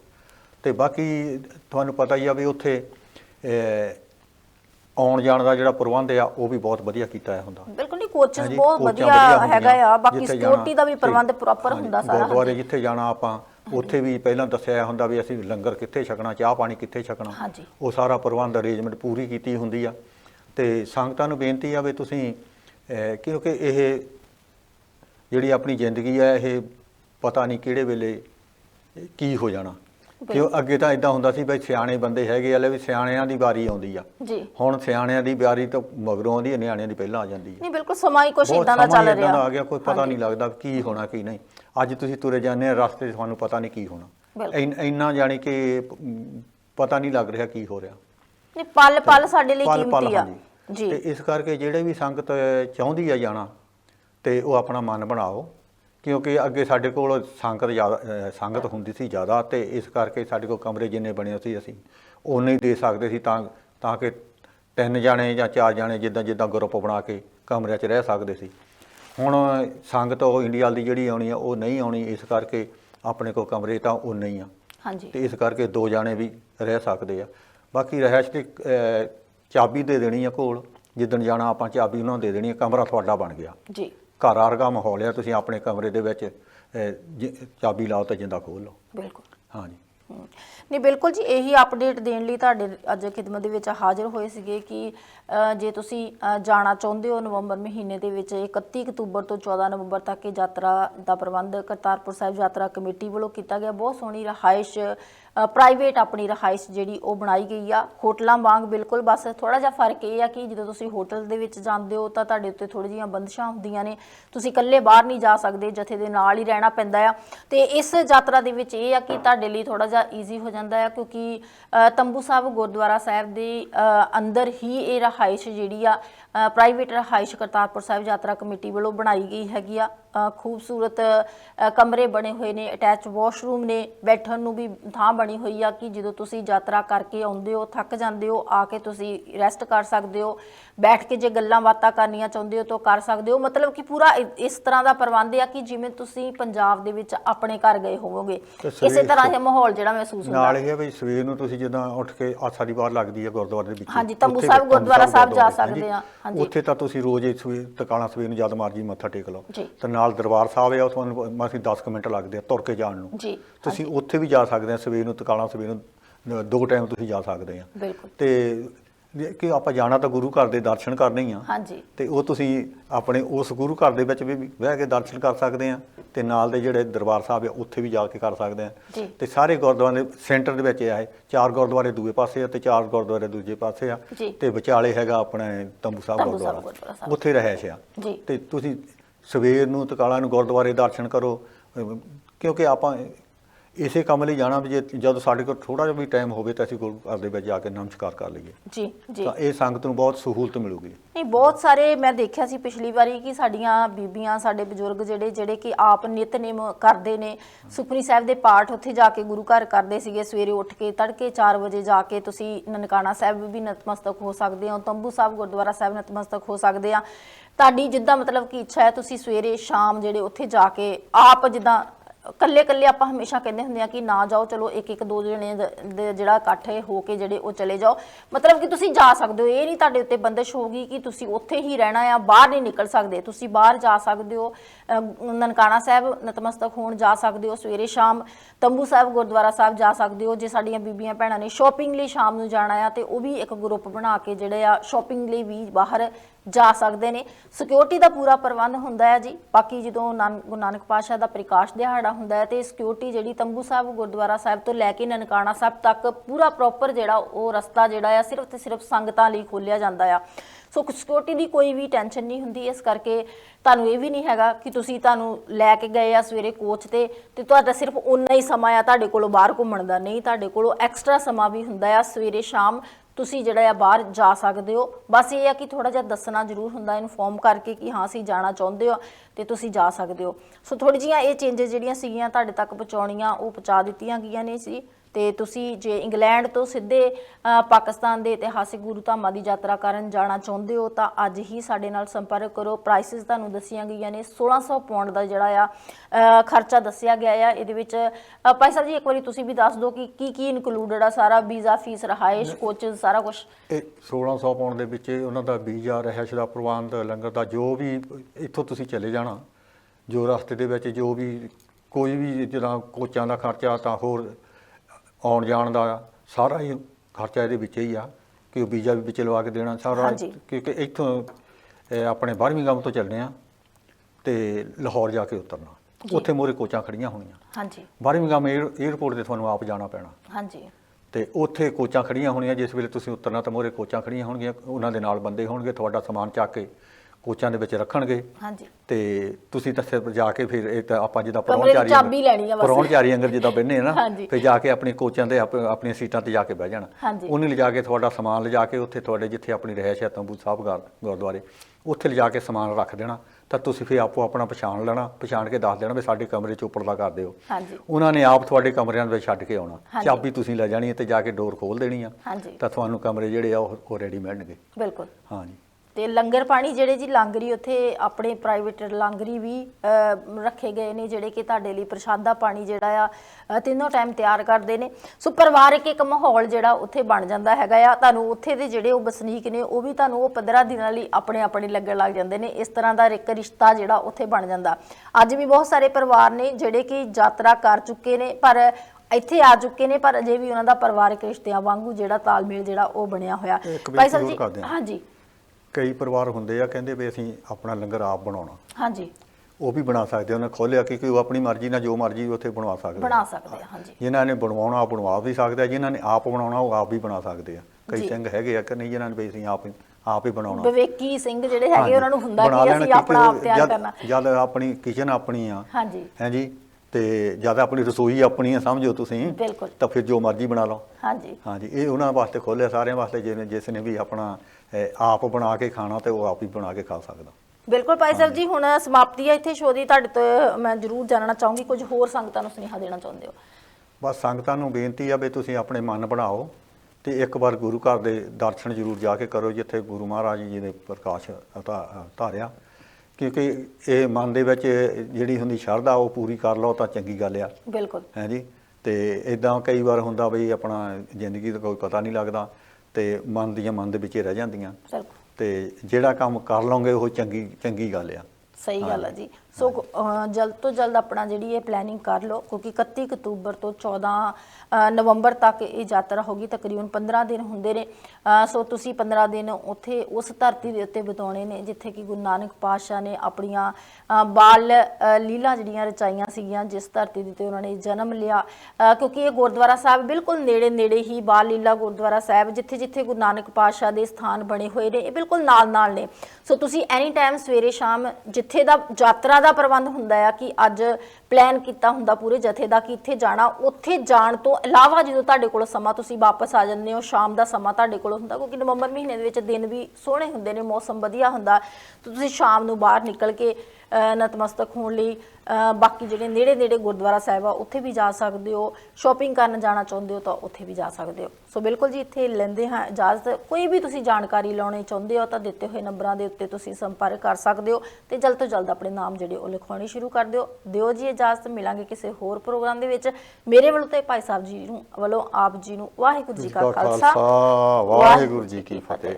Speaker 2: ਤੇ ਬਾਕੀ ਤੁਹਾਨੂੰ ਪਤਾ ਹੀ ਆ ਵੀ ਉੱਥੇ ਅਹ, ਆਉਣ ਜਾਣ ਦਾ ਜਿਹੜਾ ਪ੍ਰਬੰਧ ਆ ਉਹ ਵੀ ਬਹੁਤ ਵਧੀਆ ਕੀਤਾ ਹੈ ਹੁੰਦਾ
Speaker 1: ਬਿਲਕੁਲ ਨਹੀਂ ਕੋਚਸ
Speaker 2: ਹਾਂਜੀ,
Speaker 1: ਬਹੁਤ
Speaker 2: ਕੋਚਾਂ
Speaker 1: ਵਧੀਆ
Speaker 2: ਹੁੰਦੀਆਂ।
Speaker 1: ਹੈਗਾ ਆ ਬਾਕੀ
Speaker 2: ਜਿੱਥੇ
Speaker 1: ਸਿਕਿਉਰਿਟੀ ਦਾ ਵੀ ਪ੍ਰਬੰਧ
Speaker 2: ਹਾਂਜੀ,
Speaker 1: ਪ੍ਰੋਪਰ ਹੁੰਦਾ ਸਾਰਾ
Speaker 2: ਗੁਰਦੁਆਰੇ। ਜਿੱਥੇ ਜਾਣਾ ਆਪਾਂ ਉੱਥੇ ਵੀ ਪਹਿਲਾਂ ਦੱਸਿਆ ਹੁੰਦਾ ਵੀ ਅਸੀਂ ਲੰਗਰ ਕਿੱਥੇ ਛਕਣਾ ਚਾਹ ਪਾਣੀ ਕਿੱਥੇ ਛਕਣਾ।
Speaker 1: ਹਾਂਜੀ।
Speaker 2: ਉਹ ਸਾਰਾ ਪ੍ਰਬੰਧ ਅਰੇਂਜਮੈਂਟ ਪੂਰੀ ਕੀਤੀ ਹੁੰਦੀ ਆ। ਤੇ ਸੰਗਤਾਂ ਨੂੰ ਬੇਨਤੀ ਆ ਵੀ ਤੁਸੀਂ ਅਹ, ਕਿਉਂਕਿ ਇਹ ਜਿਹੜੀ ਆਪਣੀ ਜ਼ਿੰਦਗੀ ਆ ਇਹ ਪਤਾ ਨਹੀਂ ਕਿਹੜੇ ਵੇਲੇ ਕੀ ਹੋ ਜਾਣਾ। ਕਿਉਂ ਅੱਗੇ ਤਾਂ ਇਦਾਂ ਹੁੰਦਾ ਸੀ ਬਈ ਸਿਆਣੇ ਬੰਦੇ ਹੈਗੇ ਆ ਲੈ ਵੀ ਸਿਆਣਿਆਂ ਦੀ ਵਾਰੀ ਆਉਂਦੀ ਆ।
Speaker 1: ਜੀ।
Speaker 2: ਹੁਣ ਸਿਆਣਿਆਂ ਦੀ ਵਾਰੀ ਤਾਂ ਮਗਰੋਂ ਆਉਂਦੀ ਹੈ ਨਿਆਣਿਆਂ ਦੀ ਪਹਿਲਾਂ ਆ ਜਾਂਦੀ ਹੈ
Speaker 1: ਨਹੀਂ ਬਿਲਕੁਲ ਸਮਾਂ ਹੀ ਕੁਛ
Speaker 2: ਬਹੁਤ
Speaker 1: ਇਦਾਂ ਦਾ
Speaker 2: ਸਮਾਂ
Speaker 1: ਚੱਲ
Speaker 2: ਹੀ ਏਦਾਂ
Speaker 1: ਰਿਹਾ।
Speaker 2: ਦਾ ਆ ਗਿਆ ਕੋਈ ਪਤਾ
Speaker 1: ਹਾਂਜੀ।
Speaker 2: ਨਹੀਂ ਲੱਗਦਾ ਕੀ ਹੋਣਾ ਕੀ ਨਹੀਂ। ਅੱਜ ਤੁਸੀਂ ਤੁਰੇ ਜਾਂਦੇ ਆ ਰਸਤੇ 'ਚ ਤੁਹਾਨੂੰ ਪਤਾ ਨਹੀਂ ਕੀ ਹੋਣਾ।
Speaker 1: ਬਿਲਕੁਲ।
Speaker 2: ਇੰਨ- ਇੰਨਾ ਜਾਣੀ ਕਿ ਪਤਾ ਨਹੀਂ ਲੱਗ ਰਿਹਾ ਕੀ ਹੋ ਰਿਹਾ।
Speaker 1: ਨਹੀਂ ਪਲ ਪਲ ਸਾਡੇ ਲਈ
Speaker 2: ਪਲ ਪਲ
Speaker 1: ਕੀਮਤੀ ਆ।
Speaker 2: ਹਾਂਜੀ।
Speaker 1: ਜੀ।
Speaker 2: ਤੇ ਇਸ ਕਰਕੇ ਜਿਹੜੇ ਵੀ ਸੰਗਤ ਚਾਹੁੰਦੀ ਆ ਜਾਣਾ ਤੇ ਉਹ ਆਪਣਾ ਮਨ ਬਣਾਓ। ਕਿਉਂਕਿ ਅੱਗੇ ਸਾਡੇ ਕੋਲ ਸੰਗਤ ਜ਼ਿਆਦਾ ਸੰਗਤ ਹੁੰਦੀ ਸੀ ਜ਼ਿਆਦਾ ਤੇ ਇਸ ਕਰਕੇ ਸਾਡੇ ਕੋਲ ਕਮਰੇ ਜਿੰਨੇ ਬਣੇ ਸੀ ਅਸੀਂ ਉਨੇ ਹੀ ਦੇ ਸਕਦੇ ਸੀ ਤਾਂ ਤਾਂ ਕਿ ਤਿੰਨ ਜਾਣੇ ਜਾਂ ਚਾਰ ਜਾਣੇ ਜਿੱਦਾਂ ਜਿੱਦਾਂ ਗਰੁੱਪ ਬਣਾ ਕੇ ਕਮਰਿਆਂ 'ਚ ਰਹਿ ਸਕਦੇ ਸੀ। ਹੁਣ ਸੰਗਤ ਉਹ ਇੰਡੀਆ ਦੀ ਜਿਹੜੀ ਆਉਣੀ ਆ ਉਹ ਨਹੀਂ ਆਉਣੀ ਇਸ ਕਰਕੇ ਆਪਣੇ ਕੋਲ ਕਮਰੇ ਤਾਂ ਉਹ ਨਹੀਂ ਆ।
Speaker 1: ਹਾਂਜੀ।
Speaker 2: ਤੇ ਇਸ ਕਰਕੇ ਦੋ ਜਾਣੇ ਵੀ ਰਹਿ ਸਕਦੇ ਆ। ਬਾਕੀ ਰਹਿਸ਼ ਦੀ ਚਾਬੀ ਦੇ ਦੇਣੀ ਆ ਕੋਲ। ਜਿੱਦਣ ਜਾਣਾ ਆਪਾਂ ਚਾਬੀ ਉਹਨਾਂ ਨੂੰ ਦੇ ਦੇਣੀ ਆ ਕਮਰਾ ਤੁਹਾਡਾ ਬਣ ਗਿਆ।
Speaker 1: ਜੀ।
Speaker 2: ਘਰ ਆਰਗਾ ਮਾਹੌਲ ਆ ਤੁਸੀਂ ਆਪਣੇ ਕਮਰੇ ਦੇ ਵਿੱਚ ਚਾਬੀ ਲਾਓ ਤੇ ਜਿੰਦਾ ਖੋਲ ਲਓ।
Speaker 1: ਬਿਲਕੁਲ।
Speaker 2: ਹਾਂਜੀ।
Speaker 1: ਨਹੀਂ, ਬਿਲਕੁਲ ਜੀ, ਇਹੀ ਅਪਡੇਟ ਦੇਣ ਲਈ ਤੁਹਾਡੇ ਅੱਜ ਖਿਦਮਤ ਦੇ ਵਿੱਚ ਹਾਜ਼ਰ ਹੋਏ ਸੀਗੇ ਕਿ ਜੇ ਤੁਸੀਂ ਜਾਣਾ ਚਾਹੁੰਦੇ ਹੋ ਨਵੰਬਰ ਮਹੀਨੇ ਦੇ ਵਿੱਚ 31 ਅਕਤੂਬਰ ਤੋਂ 14 ਨਵੰਬਰ ਤੱਕ ਇਹ ਯਾਤਰਾ ਦਾ ਪ੍ਰਬੰਧ ਕਰਤਾਰਪੁਰ ਸਾਹਿਬ ਯਾਤਰਾ ਕਮੇਟੀ ਵੱਲੋਂ ਕੀਤਾ ਗਿਆ। ਬਹੁਤ ਸੋਹਣੀ ਰਹਾਇਸ਼ ਪ੍ਰਾਈਵੇਟ ਆਪਣੀ ਰਹਾਇਸ਼ ਜਿਹੜੀ ਉਹ ਬਣਾਈ ਗਈ ਆ। ਹੋਟਲਾਂ ਵਾਂਗ ਬਿਲਕੁਲ ਬਸ ਥੋੜਾ ਜਿਹਾ ਫ਼ਰਕ ਇਹ ਆ ਕਿ ਜਦੋਂ ਤੁਸੀਂ ਹੋਟਲ ਦੇ ਵਿੱਚ ਜਾਂਦੇ ਹੋ ਤਾਂ ਤੁਹਾਡੇ ਉੱਤੇ ਥੋੜੀ ਜਿਹੀਆਂ ਬੰਦਸ਼ਾਂ ਹੁੰਦੀਆਂ ਨੇ। ਤੁਸੀਂ ਇਕੱਲੇ ਬਾਹਰ ਨਹੀਂ ਜਾ ਸਕਦੇ, ਜਥੇ ਦੇ ਨਾਲ ਹੀ ਰਹਿਣਾ ਪੈਂਦਾ ਆ। ਤੇ ਇਸ ਯਾਤਰਾ ਦੇ ਵਿੱਚ ਇਹ ਆ ਕਿ ਤੁਹਾਡੇ ਲਈ ਥੋੜਾ ਜਿਹਾ ਈਜ਼ੀ ਹੋ ਜਾਂਦਾ ਆ ਕਿਉਂਕਿ ਤੰਬੂ ਸਾਹਿਬ ਗੁਰਦੁਆਰਾ ਸਾਹਿਬ ਦੇ ਅੰਦਰ ਹੀ ਇਹ ਰਹਾਇਸ਼ ਜਿਹੜੀ ਆ ਪ੍ਰਾਈਵੇਟ ਰਹਾਇਸ਼ ਕਰਤਾਰਪੁਰ ਸਾਹਿਬ ਯਾਤਰਾ ਕਮੇਟੀ ਵੱਲੋਂ ਬਣਾਈ ਗਈ ਹੈਗੀ ਆ। ਖੂਬਸੂਰਤ ਕਮਰੇ ਬਣੇ ਹੋਏ ਨੇ ਅਟੈਚ ਵਾਸ਼ਰੂਮ ਨੇ ਬੈਠਣ ਨੂੰ ਵੀ ਥਾਂ ਬਣੀ ਹੋਈ ਆ ਕਿ ਜਦੋਂ ਤੁਸੀਂ ਯਾਤਰਾ ਕਰਕੇ ਆਉਂਦੇ ਹੋ ਥੱਕ ਜਾਂਦੇ ਹੋ ਆ ਕੇ ਤੁਸੀਂ ਰੈਸਟ ਕਰ ਸਕਦੇ ਹੋ ਬੈਠ ਕੇ ਜੇ ਗੱਲਾਂ ਬਾਤਾਂ ਕਰਨੀਆਂ ਚਾਹੁੰਦੇ ਹੋ ਤਾਂ ਕਰ ਸਕਦੇ ਹੋ ਮਤਲਬ ਕਿ ਪੂਰਾ ਇਸ ਤਰ੍ਹਾਂ ਦਾ ਪ੍ਰਬੰਧ ਆ ਕਿ ਜਿਵੇਂ ਤੁਸੀਂ ਪੰਜਾਬ ਦੇ ਵਿੱਚ ਆਪਣੇ ਘਰ ਗਏ ਹੋਵੋਗੇ। ਇਸੇ ਤਰ੍ਹਾਂ ਦਾ ਮਾਹੌਲ ਜਿਹੜਾ ਮਹਿਸੂਸ ਹੁੰਦਾ।
Speaker 2: ਨਾਲ ਇਹ ਹੈ ਵੀ ਸਵੇਰ ਨੂੰ ਤੁਸੀਂ ਜਦੋਂ ਉੱਠ ਕੇ ਆਸਾ ਦੀ ਬਾਹਰ ਲੱਗਦੀ ਹੈ ਗੁਰਦੁਆਰੇ ਦੇ ਵਿੱਚ।
Speaker 1: ਹਾਂਜੀ, ਤੰਬੂ ਸਾਹਿਬ ਗੁਰਦੁਆਰਾ ਸਾਹਿਬ ਜਾ ਸਕਦੇ ਆ, ਹਾਂਜੀ।
Speaker 2: ਉੱਥੇ ਤਾਂ ਤੁਸੀਂ ਰੋਜ਼ ਸਵੇਰ ਤਕਾਣਾ ਸਵੇਰ ਨੂੰ ਜਦ ਮਰਜ਼ੀ ਮੱਥਾ ਟੇਕ ਲਓ। ਤੇ ਨਾਲ ਦਰਬਾਰ ਸਾਹਿਬ ਹੈ ਤੁਹਾਨੂੰ ਮਾਸੀ 10 ਕੁ ਮਿੰਟ ਲੱਗਦੇ ਆ ਤੁਰ ਕੇ ਜਾਣ ਨੂੰ।
Speaker 1: ਜੀ,
Speaker 2: ਤੁਸੀਂ ਉੱਥੇ ਵੀ ਜਾ ਸਕਦੇ ਆ ਸਵੇਰ ਨੂੰ ਤਕਾਣਾ ਸਵੇਰ ਨੂੰ ਦੋ ਟਾਈਮ ਤੁਸੀਂ ਜਾ ਸਕਦੇ ਆ।
Speaker 1: ਬਿਲਕੁਲ।
Speaker 2: ਤੇ ਕਿ ਆਪਾਂ ਜਾਣਾ ਤਾਂ ਗੁਰੂ ਘਰ ਦੇ ਦਰਸ਼ਨ ਕਰਨੇ ਹੀ ਆ।
Speaker 1: ਹਾਂਜੀ।
Speaker 2: ਤੇ ਉਹ ਤੁਸੀਂ ਆਪਣੇ ਉਸ ਗੁਰੂ ਘਰ ਦੇ ਵਿੱਚ ਵੀ ਬਹਿ ਕੇ ਦਰਸ਼ਨ ਕਰ ਸਕਦੇ ਆ ਤੇ ਨਾਲ ਦੇ ਜਿਹੜੇ ਦਰਬਾਰ ਸਾਹਿਬ ਆ ਉੱਥੇ ਵੀ ਜਾ ਕੇ ਕਰ ਸਕਦੇ ਆ। ਤੇ ਸਾਰੇ ਗੁਰਦੁਆਰੇ ਸੈਂਟਰ ਦੇ ਵਿੱਚ ਹੈ ਚਾਰ ਗੁਰਦੁਆਰੇ ਦੂਏ ਪਾਸੇ ਆ ਤੇ ਚਾਰ ਗੁਰਦੁਆਰੇ ਦੂਜੇ ਪਾਸੇ ਆ। ਤੇ ਵਿਚਾਲੇ ਹੈਗਾ ਆਪਣਾ ਤੰਬੂ ਸਾਹਿਬ
Speaker 1: ਗੁਰਦੁਆਰਾ।
Speaker 2: ਉੱਥੇ ਰਹਿਸ਼ ਆ।
Speaker 1: ਜੀ।
Speaker 2: ਤੇ ਤੁਸੀਂ ਸਵੇਰ ਨੂੰ ਤਕਾਲਾ ਨੂੰ ਗੁਰਦੁਆਰੇ ਦਰਸ਼ਨ ਕਰੋ ਕਿਉਂਕਿ ਆਪਾਂ ਇਸੇ ਕੰਮ ਲਈ ਜਾਣਾ ਵੀ ਜੇ ਜਦੋਂ ਸਾਡੇ ਕੋਲ ਥੋੜਾ ਜਿਹਾ ਵੀ ਟਾਈਮ ਹੋਵੇ ਤਾਂ ਅਸੀਂ ਗੁਰੂ ਘਰ ਦੇ ਵਿੱਚ ਜਾ ਕੇ ਨਮਸਕਾਰ ਕਰ ਲਈਏ।
Speaker 1: ਜੀ ਜੀ।
Speaker 2: ਤਾਂ ਇਹ ਸੰਗਤ ਨੂੰ ਬਹੁਤ ਸਹੂਲਤ ਮਿਲੂਗੀ।
Speaker 1: ਨਹੀਂ ਬਹੁਤ ਸਾਰੇ ਮੈਂ ਦੇਖਿਆ ਸੀ ਪਿਛਲੀ ਵਾਰੀ ਕਿ ਸਾਡੀਆਂ ਬੀਬੀਆਂ ਸਾਡੇ ਬਜ਼ੁਰਗ ਜਿਹੜੇ ਜਿਹੜੇ ਕਿ ਆਪ ਨਿਤਨੇਮ ਕਰਦੇ ਨੇ ਸੁਖਮਨੀ ਸਾਹਿਬ ਦੇ ਪਾਠ ਉੱਥੇ ਜਾ ਕੇ ਗੁਰੂ ਘਰ ਕਰਦੇ ਸੀਗੇ ਸਵੇਰੇ ਉੱਠ ਕੇ ਤੜਕੇ 4 ਵਜੇ ਜਾ ਕੇ ਤੁਸੀਂ ਨਨਕਾਣਾ ਸਾਹਿਬ ਵੀ ਨਤਮਸਤਕ ਹੋ ਸਕਦੇ ਹੋ ਤੰਬੂ ਸਾਹਿਬ ਗੁਰਦੁਆਰਾ ਸਾਹਿਬ ਨਤਮਸਤਕ ਹੋ ਸਕਦੇ ਆ। ਤੁਹਾਡੀ ਜਿੱਦਾਂ ਮਤਲਬ ਕਿ ਇੱਛਾ ਹੈ, ਤੁਸੀਂ ਸਵੇਰੇ ਸ਼ਾਮ ਜਿਹੜੇ ਉੱਥੇ ਜਾ ਕੇ ਆਪ ਜਿੱਦਾਂ ਕੱਲੇ ਕੱਲੇ ਆਪਾਂ ਹਮੇਸ਼ਾ ਕਹਿੰਦੇ ਹੁੰਦੇ ਆ ਕਿ ਨਾ ਜਾਓ, ਚਲੋ ਇੱਕ ਇੱਕ ਦੋ ਜਣੇ ਦੇ ਜਿਹੜਾ ਇਕੱਠੇ ਹੋ ਕੇ ਜਿਹੜੇ ਉਹ ਚਲੇ ਜਾਓ। ਮਤਲਬ ਕਿ ਤੁਸੀਂ ਜਾ ਸਕਦੇ ਹੋ, ਇਹ ਨਹੀਂ ਤੁਹਾਡੇ ਉੱਤੇ ਬੰਦਸ਼ ਹੋਗੀ ਕਿ ਤੁਸੀਂ ਉੱਥੇ ਹੀ ਰਹਿਣਾ ਆ, ਬਾਹਰ ਨਹੀਂ ਨਿਕਲ ਸਕਦੇ। ਤੁਸੀਂ ਬਾਹਰ ਜਾ ਸਕਦੇ ਹੋ ਨਨਕਾਣਾ ਸਾਹਿਬ, ਨਤਮਸਤਕ ਹੋਣ ਜਾ ਸਕਦੇ ਹੋ, ਸਵੇਰੇ ਸ਼ਾਮ ਤੰਬੂ ਸਾਹਿਬ, ਗੁਰਦੁਆਰਾ ਸਾਹਿਬ ਜਾ ਸਕਦੇ ਹੋ, ਜੇ ਸਾਡੀਆਂ ਬੀਬੀਆਂ ਭੈਣਾਂ ਨੇ ਸ਼ਾਪਿੰਗ ਲਈ ਸ਼ਾਮ ਨੂੰ ਜਾਣਾ ਆ, ਤੇ ਉਹ ਵੀ ਇੱਕ ਗਰੁੱਪ ਬਣਾ ਕੇ ਜਿਹੜੇ ਆ ਸ਼ਾਪਿੰਗ ਲਈ ਵੀ ਬਾਹਰ ਜਾ ਸਕਦੇ ਨੇ। ਸਿਕਿਉਰਿਟੀ ਦਾ ਪੂਰਾ ਪ੍ਰਬੰਧ ਹੁੰਦਾ ਹੈ ਜੀ। ਬਾਕੀ ਜਦੋਂ ਨਾਨ- ਗੁਰੂ ਨਾਨਕ ਪਾਤਸ਼ਾਹ ਦਾ ਪ੍ਰਕਾਸ਼ ਦਿਹਾੜਾ ਹੁੰਦਾ ਹੈ ਤੇ ਸਿਕਿਉਰਿਟੀ ਜਿਹੜੀ ਤੰਬੂ ਸਾਹਿਬ, ਗੁਰਦੁਆਰਾ ਸਾਹਿਬ ਤੋਂ ਲੈ ਕੇ ਨਨਕਾਣਾ ਸਾਹਿਬ ਤੱਕ ਪੂਰਾ ਪ੍ਰੋਪਰ ਜਿਹੜਾ ਉਹ ਰਸਤਾ ਜਿਹੜਾ ਆ, ਸਿਰਫ ਤੇ ਸਿਰਫ ਸੰਗਤਾਂ ਲਈ ਖੋਲਿਆ ਜਾਂਦਾ ਆ। ਸੋ ਸਿਕਿਉਰਿਟੀ ਦੀ ਕੋਈ ਵੀ ਟੈਨਸ਼ਨ ਨਹੀਂ ਹੁੰਦੀ। ਇਸ ਕਰਕੇ ਤੁਹਾਨੂੰ ਇਹ ਵੀ ਨਹੀਂ ਹੈਗਾ ਕਿ ਤੁਸੀਂ ਤੁਹਾਨੂੰ ਲੈ ਕੇ ਗਏ ਆ ਸਵੇਰੇ ਕੋਚ ਤੇ ਤੇ ਤੁਹਾਡਾ ਸਿਰਫ ਉਨਾ ਹੀ ਸਮਾਂ ਆ ਤੁਹਾਡੇ ਕੋਲੋਂ ਬਾਹਰ ਘੁੰਮਣ ਦਾ। ਨਹੀਂ, ਤੁਹਾਡੇ ਕੋਲੋਂ ਐਕਸਟਰਾ ਸਮਾਂ ਵੀ ਹੁੰਦਾ ਆ। ਸਵੇਰੇ ਸ਼ਾਮ ਤੁਸੀਂ ਜਿਹੜਾ ਆ ਬਾਹਰ ਜਾ ਸਕਦੇ ਹੋ। ਬਸ ਇਹ ਆ ਕਿ ਥੋੜਾ ਜਿਹਾ ਦੱਸਣਾ ਜ਼ਰੂਰ ਹੁੰਦਾ, ਇਨਫੋਰਮ ਕਰਕੇ ਕਿ ਹਾਂ, ਅਸੀਂ ਜਾਣਾ ਚਾਹੁੰਦੇ ਹੋ ਤੇ ਤੁਸੀਂ ਜਾ ਸਕਦੇ ਹੋ। ਸੋ ਥੋੜੀ ਜੀਆਂ ਇਹ ਚੇਂਜਸ ਜਿਹੜੀਆਂ ਸੀਗੀਆਂ, ਤੁਹਾਡੇ ਤੱਕ ਪਹੁੰਚਾਉਣੀਆਂ, ਉਹ ਪਹੁੰਚਾ ਦਿੱਤੀਆਂ ਗਈਆਂ ਨੇ ਸੀ ਤੇ ਤੁਸੀਂ ਜੇ ਇੰਗਲੈਂਡ ਤੋਂ ਸਿੱਧੇ ਪਾਕਿਸਤਾਨ ਦੇ ਇਤਿਹਾਸਿਕ ਗੁਰੂ ਧਾਮਾਂ ਦੀ ਯਾਤਰਾ ਕਰਨ ਜਾਣਾ ਚਾਹੁੰਦੇ ਹੋ ਤਾਂ ਅੱਜ ਹੀ ਸਾਡੇ ਨਾਲ ਸੰਪਰਕ ਕਰੋ। ਪ੍ਰਾਈਸਿਸ ਤੁਹਾਨੂੰ ਦੱਸੀਆਂ ਗਈਆਂ ਨੇ 1600 ਪੌਂਡ ਦਾ ਜਿਹੜਾ ਆ ਖਰਚਾ ਦੱਸਿਆ ਗਿਆ ਆ। ਇਹਦੇ ਵਿੱਚ ਭਾਈ ਸਾਹਿਬ ਜੀ ਇੱਕ ਵਾਰੀ ਤੁਸੀਂ ਵੀ ਦੱਸ ਦਿਓ ਕਿ ਕੀ ਕੀ ਇਨਕਲੂਡਡ ਆ ਸਾਰਾ ਵੀਜ਼ਾ ਫੀਸ ਰਹਾਇਸ਼ ਕੋਚਸ ਸਾਰਾ ਕੁਝ
Speaker 2: ਇਹ 1600 ਪਾਉਂਡ ਦੇ ਵਿੱਚ ਉਹਨਾਂ ਦਾ ਵੀਜ਼ਾ ਰਹਿਸ਼ ਦਾ ਪ੍ਰਬੰਧ ਲੰਗਰ ਦਾ ਜੋ ਵੀ ਇੱਥੋਂ ਤੁਸੀਂ ਚਲੇ ਜਾਣਾ ਜੋ ਰਸਤੇ ਦੇ ਵਿੱਚ ਜੋ ਵੀ ਕੋਈ ਵੀ ਜਿਹੜਾ ਕੋਚਾਂ ਦਾ ਖਰਚਾ ਤਾਂ ਹੋਰ ਆਉਣ ਜਾਣ ਦਾ ਸਾਰਾ ਹੀ ਖਰਚਾ ਇਹਦੇ ਵਿੱਚ ਹੀ ਆ ਕਿ ਉਹ ਵੀਜ਼ਾ ਵੀ ਵਿੱਚ ਲਵਾ ਕੇ ਦੇਣਾ ਸਾਰਾ
Speaker 1: ਹਾਂਜੀ।
Speaker 2: ਕਿਉਂਕਿ ਇੱਥੋਂ ਇਹ ਆਪਣੇ ਬਰਮਿੰਗਮ ਤੋਂ ਚੱਲਦੇ ਆ ਤੇ ਲਾਹੌਰ ਜਾ ਕੇ ਉਤਰਨਾ।
Speaker 1: ਜੀ।
Speaker 2: ਉੱਥੇ ਮੋਰੇ ਕੋਚਾਂ ਖੜੀਆਂ ਹੋਣੀਆਂ।
Speaker 1: ਹਾਂਜੀ।
Speaker 2: ਬਰਮਿੰਗਮ 에ਅਰਪੋਰਟ ਤੇ ਤੁਹਾਨੂੰ ਆਪ ਜਾਣਾ ਪੈਣਾ।
Speaker 1: ਹਾਂਜੀ।
Speaker 2: ਤੇ ਉੱਥੇ ਕੋਚਾਂ ਖੜੀਆਂ ਹੋਣੀਆਂ ਜਿਸ ਵੇਲੇ ਤੁਸੀਂ ਉਤਰਨਾ ਤਾਂ ਮੋਰੇ ਕੋਚਾਂ ਖੜੀਆਂ ਹੋਣਗੀਆਂ ਉਹਨਾਂ ਦੇ ਨਾਲ ਬੰਦੇ ਹੋਣਗੇ ਤੁਹਾਡਾ ਸਮਾਨ ਚੱਕ ਕੇ ਕੋਚਾਂ ਦੇ ਵਿੱਚ ਰੱਖਣਗੇ।
Speaker 1: ਹਾਂਜੀ।
Speaker 2: ਤੇ ਤੁਸੀਂ ਤਾਂ ਸਿਰ ਜਾ ਕੇ ਫਿਰ ਇਹ ਤਾਂ ਆਪਾਂ ਜਿਹਦਾ
Speaker 1: ਕਮਰੇ ਦੀ
Speaker 2: ਪਰੌਣਚਾਰੀ
Speaker 1: ਚਾਬੀ ਲੈਣੀ ਆ ਬਸ।
Speaker 2: ਪਰੌਣਚਾਰੀ ਅੰਗਰ ਜਿਹਦਾ ਬੰਨੇ ਨਾ ਫਿਰ ਜਾ ਕੇ ਆਪਣੇ ਕੋਚਾਂ ਦੇ ਆਪਣੀਆਂ ਸੀਟਾਂ ਤੇ ਜਾ ਕੇ ਬਹਿ ਜਾਣਾ। ਉਹਨੇ ਲਿਜਾ ਕੇ ਤੁਹਾਡਾ ਸਮਾਨ ਲਿਜਾ ਕੇ ਉੱਥੇ ਤੁਹਾਡੇ ਜਿੱਥੇ ਆਪਣੀ ਰਹਿائش ਹੈ ਤੰਬੂ ਸਾਹਿਬ ਗਾਰ- ਗੁਰਦੁਆਰੇ ਉੱਥੇ ਲਿਜਾ ਕੇ ਸਮਾਨ ਰੱਖ ਦੇਣਾ। ਤਾਂ ਤੁਸੀਂ ਫਿਰ ਆਪੋ ਆਪਣਾ ਪਛਾਣ ਲੈਣਾ ਪਛਾਣ ਕੇ ਦੱਸ ਦੇਣਾ ਵੀ ਸਾਡੇ ਕਮਰੇ ਚ ਉਪਰਲਾ ਕਰ ਦਿਓ।
Speaker 1: ਹਾਂਜੀ।
Speaker 2: ਉਹਨਾਂ ਨੇ ਆਪ ਤੁਹਾਡੇ ਕਮਰਿਆਂ ਦੇ ਵਿੱਚ ਛੱਡ ਕੇ ਆਉਣਾ। ਚਾਬੀ ਤੁਸੀਂ ਲੈ ਜਾਣੀ ਹੈ ਤੇ ਜਾ ਕੇ ਡੋਰ ਖੋਲ ਦੇਣੀ ਆ।
Speaker 1: ਹਾਂਜੀ।
Speaker 2: ਤਾਂ ਤੁਹਾਨੂੰ ਕਮਰੇ ਜਿਹੜੇ ਆ ਉਹ ਰੈਡੀ ਮਿਲਣਗੇ।
Speaker 1: ਬਿਲਕੁਲ।
Speaker 2: ਹਾਂਜੀ।
Speaker 1: ਤੇ ਲੰਗਰ ਪਾਣੀ ਜਿਹੜੇ ਜੀ ਲਾਂਗਰੀ ਉੱਥੇ ਆਪਣੇ ਪ੍ਰਾਈਵੇਟ ਲਾਂਗਰੀ ਵੀ ਅਹ, ਰੱਖੇ ਗਏ ਨੇ ਜਿਹੜੇ ਕਿ ਤੁਹਾਡੇ ਲਈ ਪ੍ਰਸ਼ਾਦਾ ਪਾਣੀ ਜਿਹੜਾ ਆ ਅਹ, ਤਿੰਨੋਂ ਟਾਈਮ ਤਿਆਰ ਕਰਦੇ ਨੇ। ਸੋ ਪਰਿਵਾਰਕ ਇੱਕ ਮਾਹੌਲ ਜਿਹੜਾ ਉੱਥੇ ਬਣ ਜਾਂਦਾ ਹੈਗਾ ਆ। ਤੁਹਾਨੂੰ ਉੱਥੇ ਦੇ ਜਿਹੜੇ ਉਹ ਵਸਨੀਕ ਨੇ ਉਹ ਵੀ ਤੁਹਾਨੂੰ ਉਹ 15 ਦਿਨਾਂ ਲਈ ਆਪਣੇ ਆਪਣੇ ਲੱਗਣ ਲੱਗ ਜਾਂਦੇ ਨੇ। ਇਸ ਤਰ੍ਹਾਂ ਦਾ ਇੱਕ ਰਿਸ਼ਤਾ ਜਿਹੜਾ ਉੱਥੇ ਬਣ ਜਾਂਦਾ। ਅੱਜ ਵੀ ਬਹੁਤ ਸਾਰੇ ਪਰਿਵਾਰ ਨੇ ਜਿਹੜੇ ਕਿ ਯਾਤਰਾ ਕਰ ਚੁੱਕੇ ਨੇ ਪਰ ਇੱਥੇ ਆ ਚੁੱਕੇ ਨੇ ਪਰ ਅਜੇ ਵੀ ਉਹਨਾਂ ਦਾ ਪਰਿਵਾਰਕ ਰਿਸ਼ਤਿਆਂ ਵਾਂਗੂ ਜਿਹੜਾ ਤਾਲਮੇਲ ਜਿਹੜਾ ਉਹ ਬਣਿਆ ਹੋਇਆ।
Speaker 2: ਇੱਕ
Speaker 1: ਭਾਈ ਸਾਹਿਬ
Speaker 2: ਬੇਨਤੀ
Speaker 1: ਜੀ
Speaker 2: ਹੋਰ ਕਰਦੇ ਹਾਂ।
Speaker 1: ਹਾਂਜੀ।
Speaker 2: ਕਈ ਪਰਿਵਾਰ ਹੁੰਦੇ ਆ ਕਹਿੰਦੇ ਵੀ ਅਸੀਂ ਆਪਣਾ ਲੰਗਰ ਆਪ ਬਣਾਉਣਾ।
Speaker 1: ਹਾਂਜੀ।
Speaker 2: ਉਹ ਵੀ ਬਣਾ ਸਕਦੇ ਉਹਨਾਂ ਖੋਲਿਆ ਕਿ ਉਹ ਆਪਣੀ ਮਰਜ਼ੀ ਨਾਲ ਜੋ ਮਰਜ਼ੀ ਉੱਥੇ ਬਣਵਾ ਸਕਦੇ।
Speaker 1: ਬਣਾ ਸਕਦੇ ਆ ਹਾਂਜੀ।
Speaker 2: ਜਿਨ੍ਹਾਂ ਨੇ ਬਣਵਾਉਣਾ ਉਹ ਬਣਵਾ ਵੀ ਸਕਦੇ ਆ ਜਿਨ੍ਹਾਂ ਨੇ ਆਪ ਬਣਾਉਣਾ ਉਹ ਆਪ ਵੀ ਬਣਾ ਸਕਦੇ ਆ। ਕਈ ਸਿੰਘ ਹੈਗੇ ਆ ਕਿ ਨਹੀਂ ਜਿਨ੍ਹਾਂ ਨੇ ਵੀ ਅਸੀਂ ਆਪ ਆਪ ਹੀ ਬਣਾਉਣਾ।
Speaker 1: ਵਿਵੇਕੀ ਸਿੰਘ ਜਿਹੜੇ। ਹੈਗੇ ਉਹਨਾਂ ਨੂੰ ਹੁੰਦਾ ਕਿ ਅਸੀਂ ਆਪਣਾ ਆਪ ਤਿਆਰ ਕਰਨਾ।
Speaker 2: ਜਦ ਆਪਣੀ ਕਿਚਨ ਆਪਣੀ ਆ
Speaker 1: ਹਾਂਜੀ।
Speaker 2: ਹਾਂਜੀ ਤੇ ਜਦ ਆਪਣੀ ਰਸੋਈ ਆਪਣੀ ਆ ਸਮਝੋ ਤੁਸੀਂ
Speaker 1: ਬਿਲਕੁਲ।
Speaker 2: ਤਾਂ ਫਿਰ ਜੋ ਮਰਜ਼ੀ ਬਣਾ ਲਓ।
Speaker 1: ਹਾਂਜੀ।
Speaker 2: ਹਾਂਜੀ ਇਹ ਉਹਨਾਂ ਵਾਸਤੇ ਖੋਲਿਆ ਸਾਰਿਆਂ ਵਾਸਤੇ ਜਿਹਨੇ ਜਿਸ ਨੇ ਵੀ ਆਪਣਾ ਆਪ ਬਣਾ ਕੇ ਖਾਣਾ ਤੇ ਉਹ ਆਪ ਹੀ ਬਣਾ ਕੇ ਖਾ ਸਕਦਾ।
Speaker 1: ਬਿਲਕੁਲ ਭਾਈ ਸਾਹਿਬ ਜੀ ਹੁਣ ਸਮਾਪਤੀ ਹੈ ਇੱਥੇ ਸ਼ੋਅ ਦੀ ਤੁਹਾਡੇ ਤੋਂ ਮੈਂ ਜ਼ਰੂਰ ਜਾਣਨਾ ਚਾਹੂੰਗੀ ਕੁਝ ਹੋਰ ਸੰਗਤਾਂ ਨੂੰ ਸੁਨੇਹਾ ਦੇਣਾ ਚਾਹੁੰਦੇ ਹੋ?
Speaker 2: ਬਸ ਸੰਗਤਾਂ ਨੂੰ ਬੇਨਤੀ ਆ ਵੀ ਤੁਸੀਂ ਆਪਣੇ ਮਨ ਬਣਾਓ ਤੇ ਇੱਕ ਵਾਰ ਗੁਰੂ ਘਰ ਦੇ ਦਰਸ਼ਨ ਜ਼ਰੂਰ ਜਾ ਕੇ ਕਰੋ ਜਿੱਥੇ ਗੁਰੂ ਮਹਾਰਾਜ ਜੀ ਦੇ ਪ੍ਰਕਾਸ਼ ਧਾਰਿਆ। ਕਿਉਂਕਿ ਇਹ ਮਨ ਦੇ ਵਿੱਚ ਜਿਹੜੀ ਹੁੰਦੀ ਸ਼ਰਧਾ ਉਹ ਪੂਰੀ ਕਰ ਲਓ ਤਾਂ ਚੰਗੀ ਗੱਲ ਆ।
Speaker 1: ਬਿਲਕੁਲ।
Speaker 2: ਹੈ ਜੀ? ਤੇ ਇਦਾਂ ਕਈ ਵਾਰ ਹੁੰਦਾ ਬਈ ਆਪਣਾ ਜ਼ਿੰਦਗੀ ਦਾ ਕੋਈ ਪਤਾ ਨਹੀਂ ਲੱਗਦਾ। ਤੇ ਮਨ ਦੀਆਂ ਮਨ ਦੇ ਵਿੱਚ ਹੀ ਰਹਿ ਜਾਂਦੀਆਂ।
Speaker 1: ਬਿਲਕੁਲ।
Speaker 2: ਤੇ ਜਿਹੜਾ ਕੰਮ ਕਰ ਲਓਗੇ ਉਹ ਚੰਗੀ ਚੰਗੀ ਗੱਲ ਆ।
Speaker 1: ਸਹੀ ਗੱਲ ਹੈ। ਜੀ। ਸੋ ਅਹ, ਜਲਦ ਤੋਂ ਜਲਦ ਆਪਣਾ ਜਿਹੜੀ ਇਹ ਪਲੈਨਿੰਗ ਕਰ ਲਓ ਕਿਉਂਕਿ 31 ਅਕਤੂਬਰ ਤੋਂ 14 ਅਹ, ਨਵੰਬਰ ਤੱਕ ਇਹ ਯਾਤਰਾ ਹੋਗੀ ਤਕਰੀਬਨ 15 ਦਿਨ ਹੁੰਦੇ ਨੇ। ਅਹ, ਸੋ ਤੁਸੀਂ 15 ਦਿਨ ਉੱਥੇ ਉਸ ਧਰਤੀ ਦੇ ਉੱਤੇ ਬਿਤਾਉਣੇ ਨੇ ਜਿੱਥੇ ਕਿ ਗੁਰੂ ਨਾਨਕ ਪਾਤਸ਼ਾਹ ਨੇ ਆਪਣੀਆਂ ਅਹ, ਬਾਲ ਅਹ, ਲੀਲਾ ਜਿਹੜੀਆਂ ਰਚਾਈਆਂ ਸੀਗੀਆਂ ਜਿਸ ਧਰਤੀ ਦੇ ਉੱਤੇ ਉਹਨਾਂ ਨੇ ਜਨਮ ਲਿਆ। ਅਹ, ਕਿਉਂਕਿ ਇਹ ਗੁਰਦੁਆਰਾ ਸਾਹਿਬ ਬਿਲਕੁਲ ਨੇੜੇ ਨੇੜੇ ਹੀ ਬਾਲ ਲੀਲਾ ਗੁਰਦੁਆਰਾ ਸਾਹਿਬ ਜਿੱਥੇ ਜਿੱਥੇ ਗੁਰੂ ਨਾਨਕ ਪਾਤਸ਼ਾਹ ਦੇ ਸਥਾਨ ਬਣੇ ਹੋਏ ਨੇ ਇਹ ਬਿਲਕੁਲ ਨਾਲ ਨਾਲ ਨੇ। ਸੋ ਤੁਸੀਂ ਐਨੀ ਟਾਈਮ ਸਵੇਰੇ ਸ਼ਾਮ ਜਿੱਥੇ ਦਾ ਯਾਤਰਾ ਦਾ ਪ੍ਰਬੰਧ ਹੁੰਦਾ ਆ ਕਿ ਅੱਜ ਪਲਾਨ ਕੀਤਾ ਹੁੰਦਾ ਪੂਰੇ ਜਥੇ ਦਾ ਕਿ ਇੱਥੇ ਜਾਣਾ, ਉੱਥੇ ਜਾਣ ਤੋਂ ਇਲਾਵਾ ਜਦੋਂ ਤੁਹਾਡੇ ਕੋਲ ਸਮਾਂ ਤੁਸੀਂ ਵਾਪਸ ਆ ਜਾਂਦੇ ਹੋ, ਸ਼ਾਮ ਦਾ ਸਮਾਂ ਤੁਹਾਡੇ ਕੋਲ ਹੁੰਦਾ, ਕਿਉਂਕਿ ਨਵੰਬਰ ਮਹੀਨੇ ਦੇ ਵਿੱਚ ਦਿਨ ਵੀ ਸੋਹਣੇ ਹੁੰਦੇ ਨੇ, ਮੌਸਮ ਵਧੀਆ ਹੁੰਦਾ ਤੁਸੀਂ ਸ਼ਾਮ ਨੂੰ ਬਾਹਰ ਨਿਕਲ ਕੇ ਨਤਮਸਤਕ ਹੋਣ ਲਈ ਬਾਕੀ ਜਿਹੜੇ ਨੇੜੇ ਨੇੜੇ ਗੁਰਦੁਆਰਾ ਸਾਹਿਬ ਆ ਉੱਥੇ ਵੀ ਜਾ ਸਕਦੇ ਹੋ। ਸ਼ਾਪਿੰਗ ਕਰਨ ਜਾਣਾ ਚਾਹੁੰਦੇ ਹੋ ਤਾਂ ਉੱਥੇ ਵੀ ਜਾ ਸਕਦੇ ਹੋ। ਸੋ ਬਿਲਕੁਲ ਜੀ ਇੱਥੇ ਲੈਂਦੇ ਹਾਂ ਇਜਾਜ਼ਤ। ਕੋਈ ਵੀ ਤੁਸੀਂ ਜਾਣਕਾਰੀ ਲਾਉਣੀ ਚਾਹੁੰਦੇ ਹੋ ਤਾਂ ਦਿੱਤੇ ਹੋਏ ਨੰਬਰਾਂ ਦੇ ਉੱਤੇ ਤੁਸੀਂ ਸੰਪਰਕ ਕਰ ਸਕਦੇ ਹੋ ਤੇ ਜਲਦ ਤੋਂ ਜਲਦ ਆਪਣੇ ਨਾਮ ਜਿਹੜੇ ਉਹ ਲਿਖਵਾਉਣੇ ਸ਼ੁਰੂ ਕਰ ਦਿਓ। ਦਿਓ ਜੀ ਇਜਾਜ਼ਤ ਮਿਲਾਂਗੇ ਕਿਸੇ ਹੋਰ ਪ੍ਰੋਗਰਾਮ ਦੇ ਵਿੱਚ। ਮੇਰੇ ਵੱਲੋਂ ਤੇ ਭਾਈ ਸਾਹਿਬ ਜੀ ਨੂੰ ਵੱਲੋਂ ਆਪ ਜੀ ਨੂੰ ਵਾਹਿਗੁਰੂ ਜੀ ਕਾ ਖਾਲਸਾ।
Speaker 2: ਵਾਹਿਗੁਰੂ ਜੀ ਕੀ ਫਤਿਹ।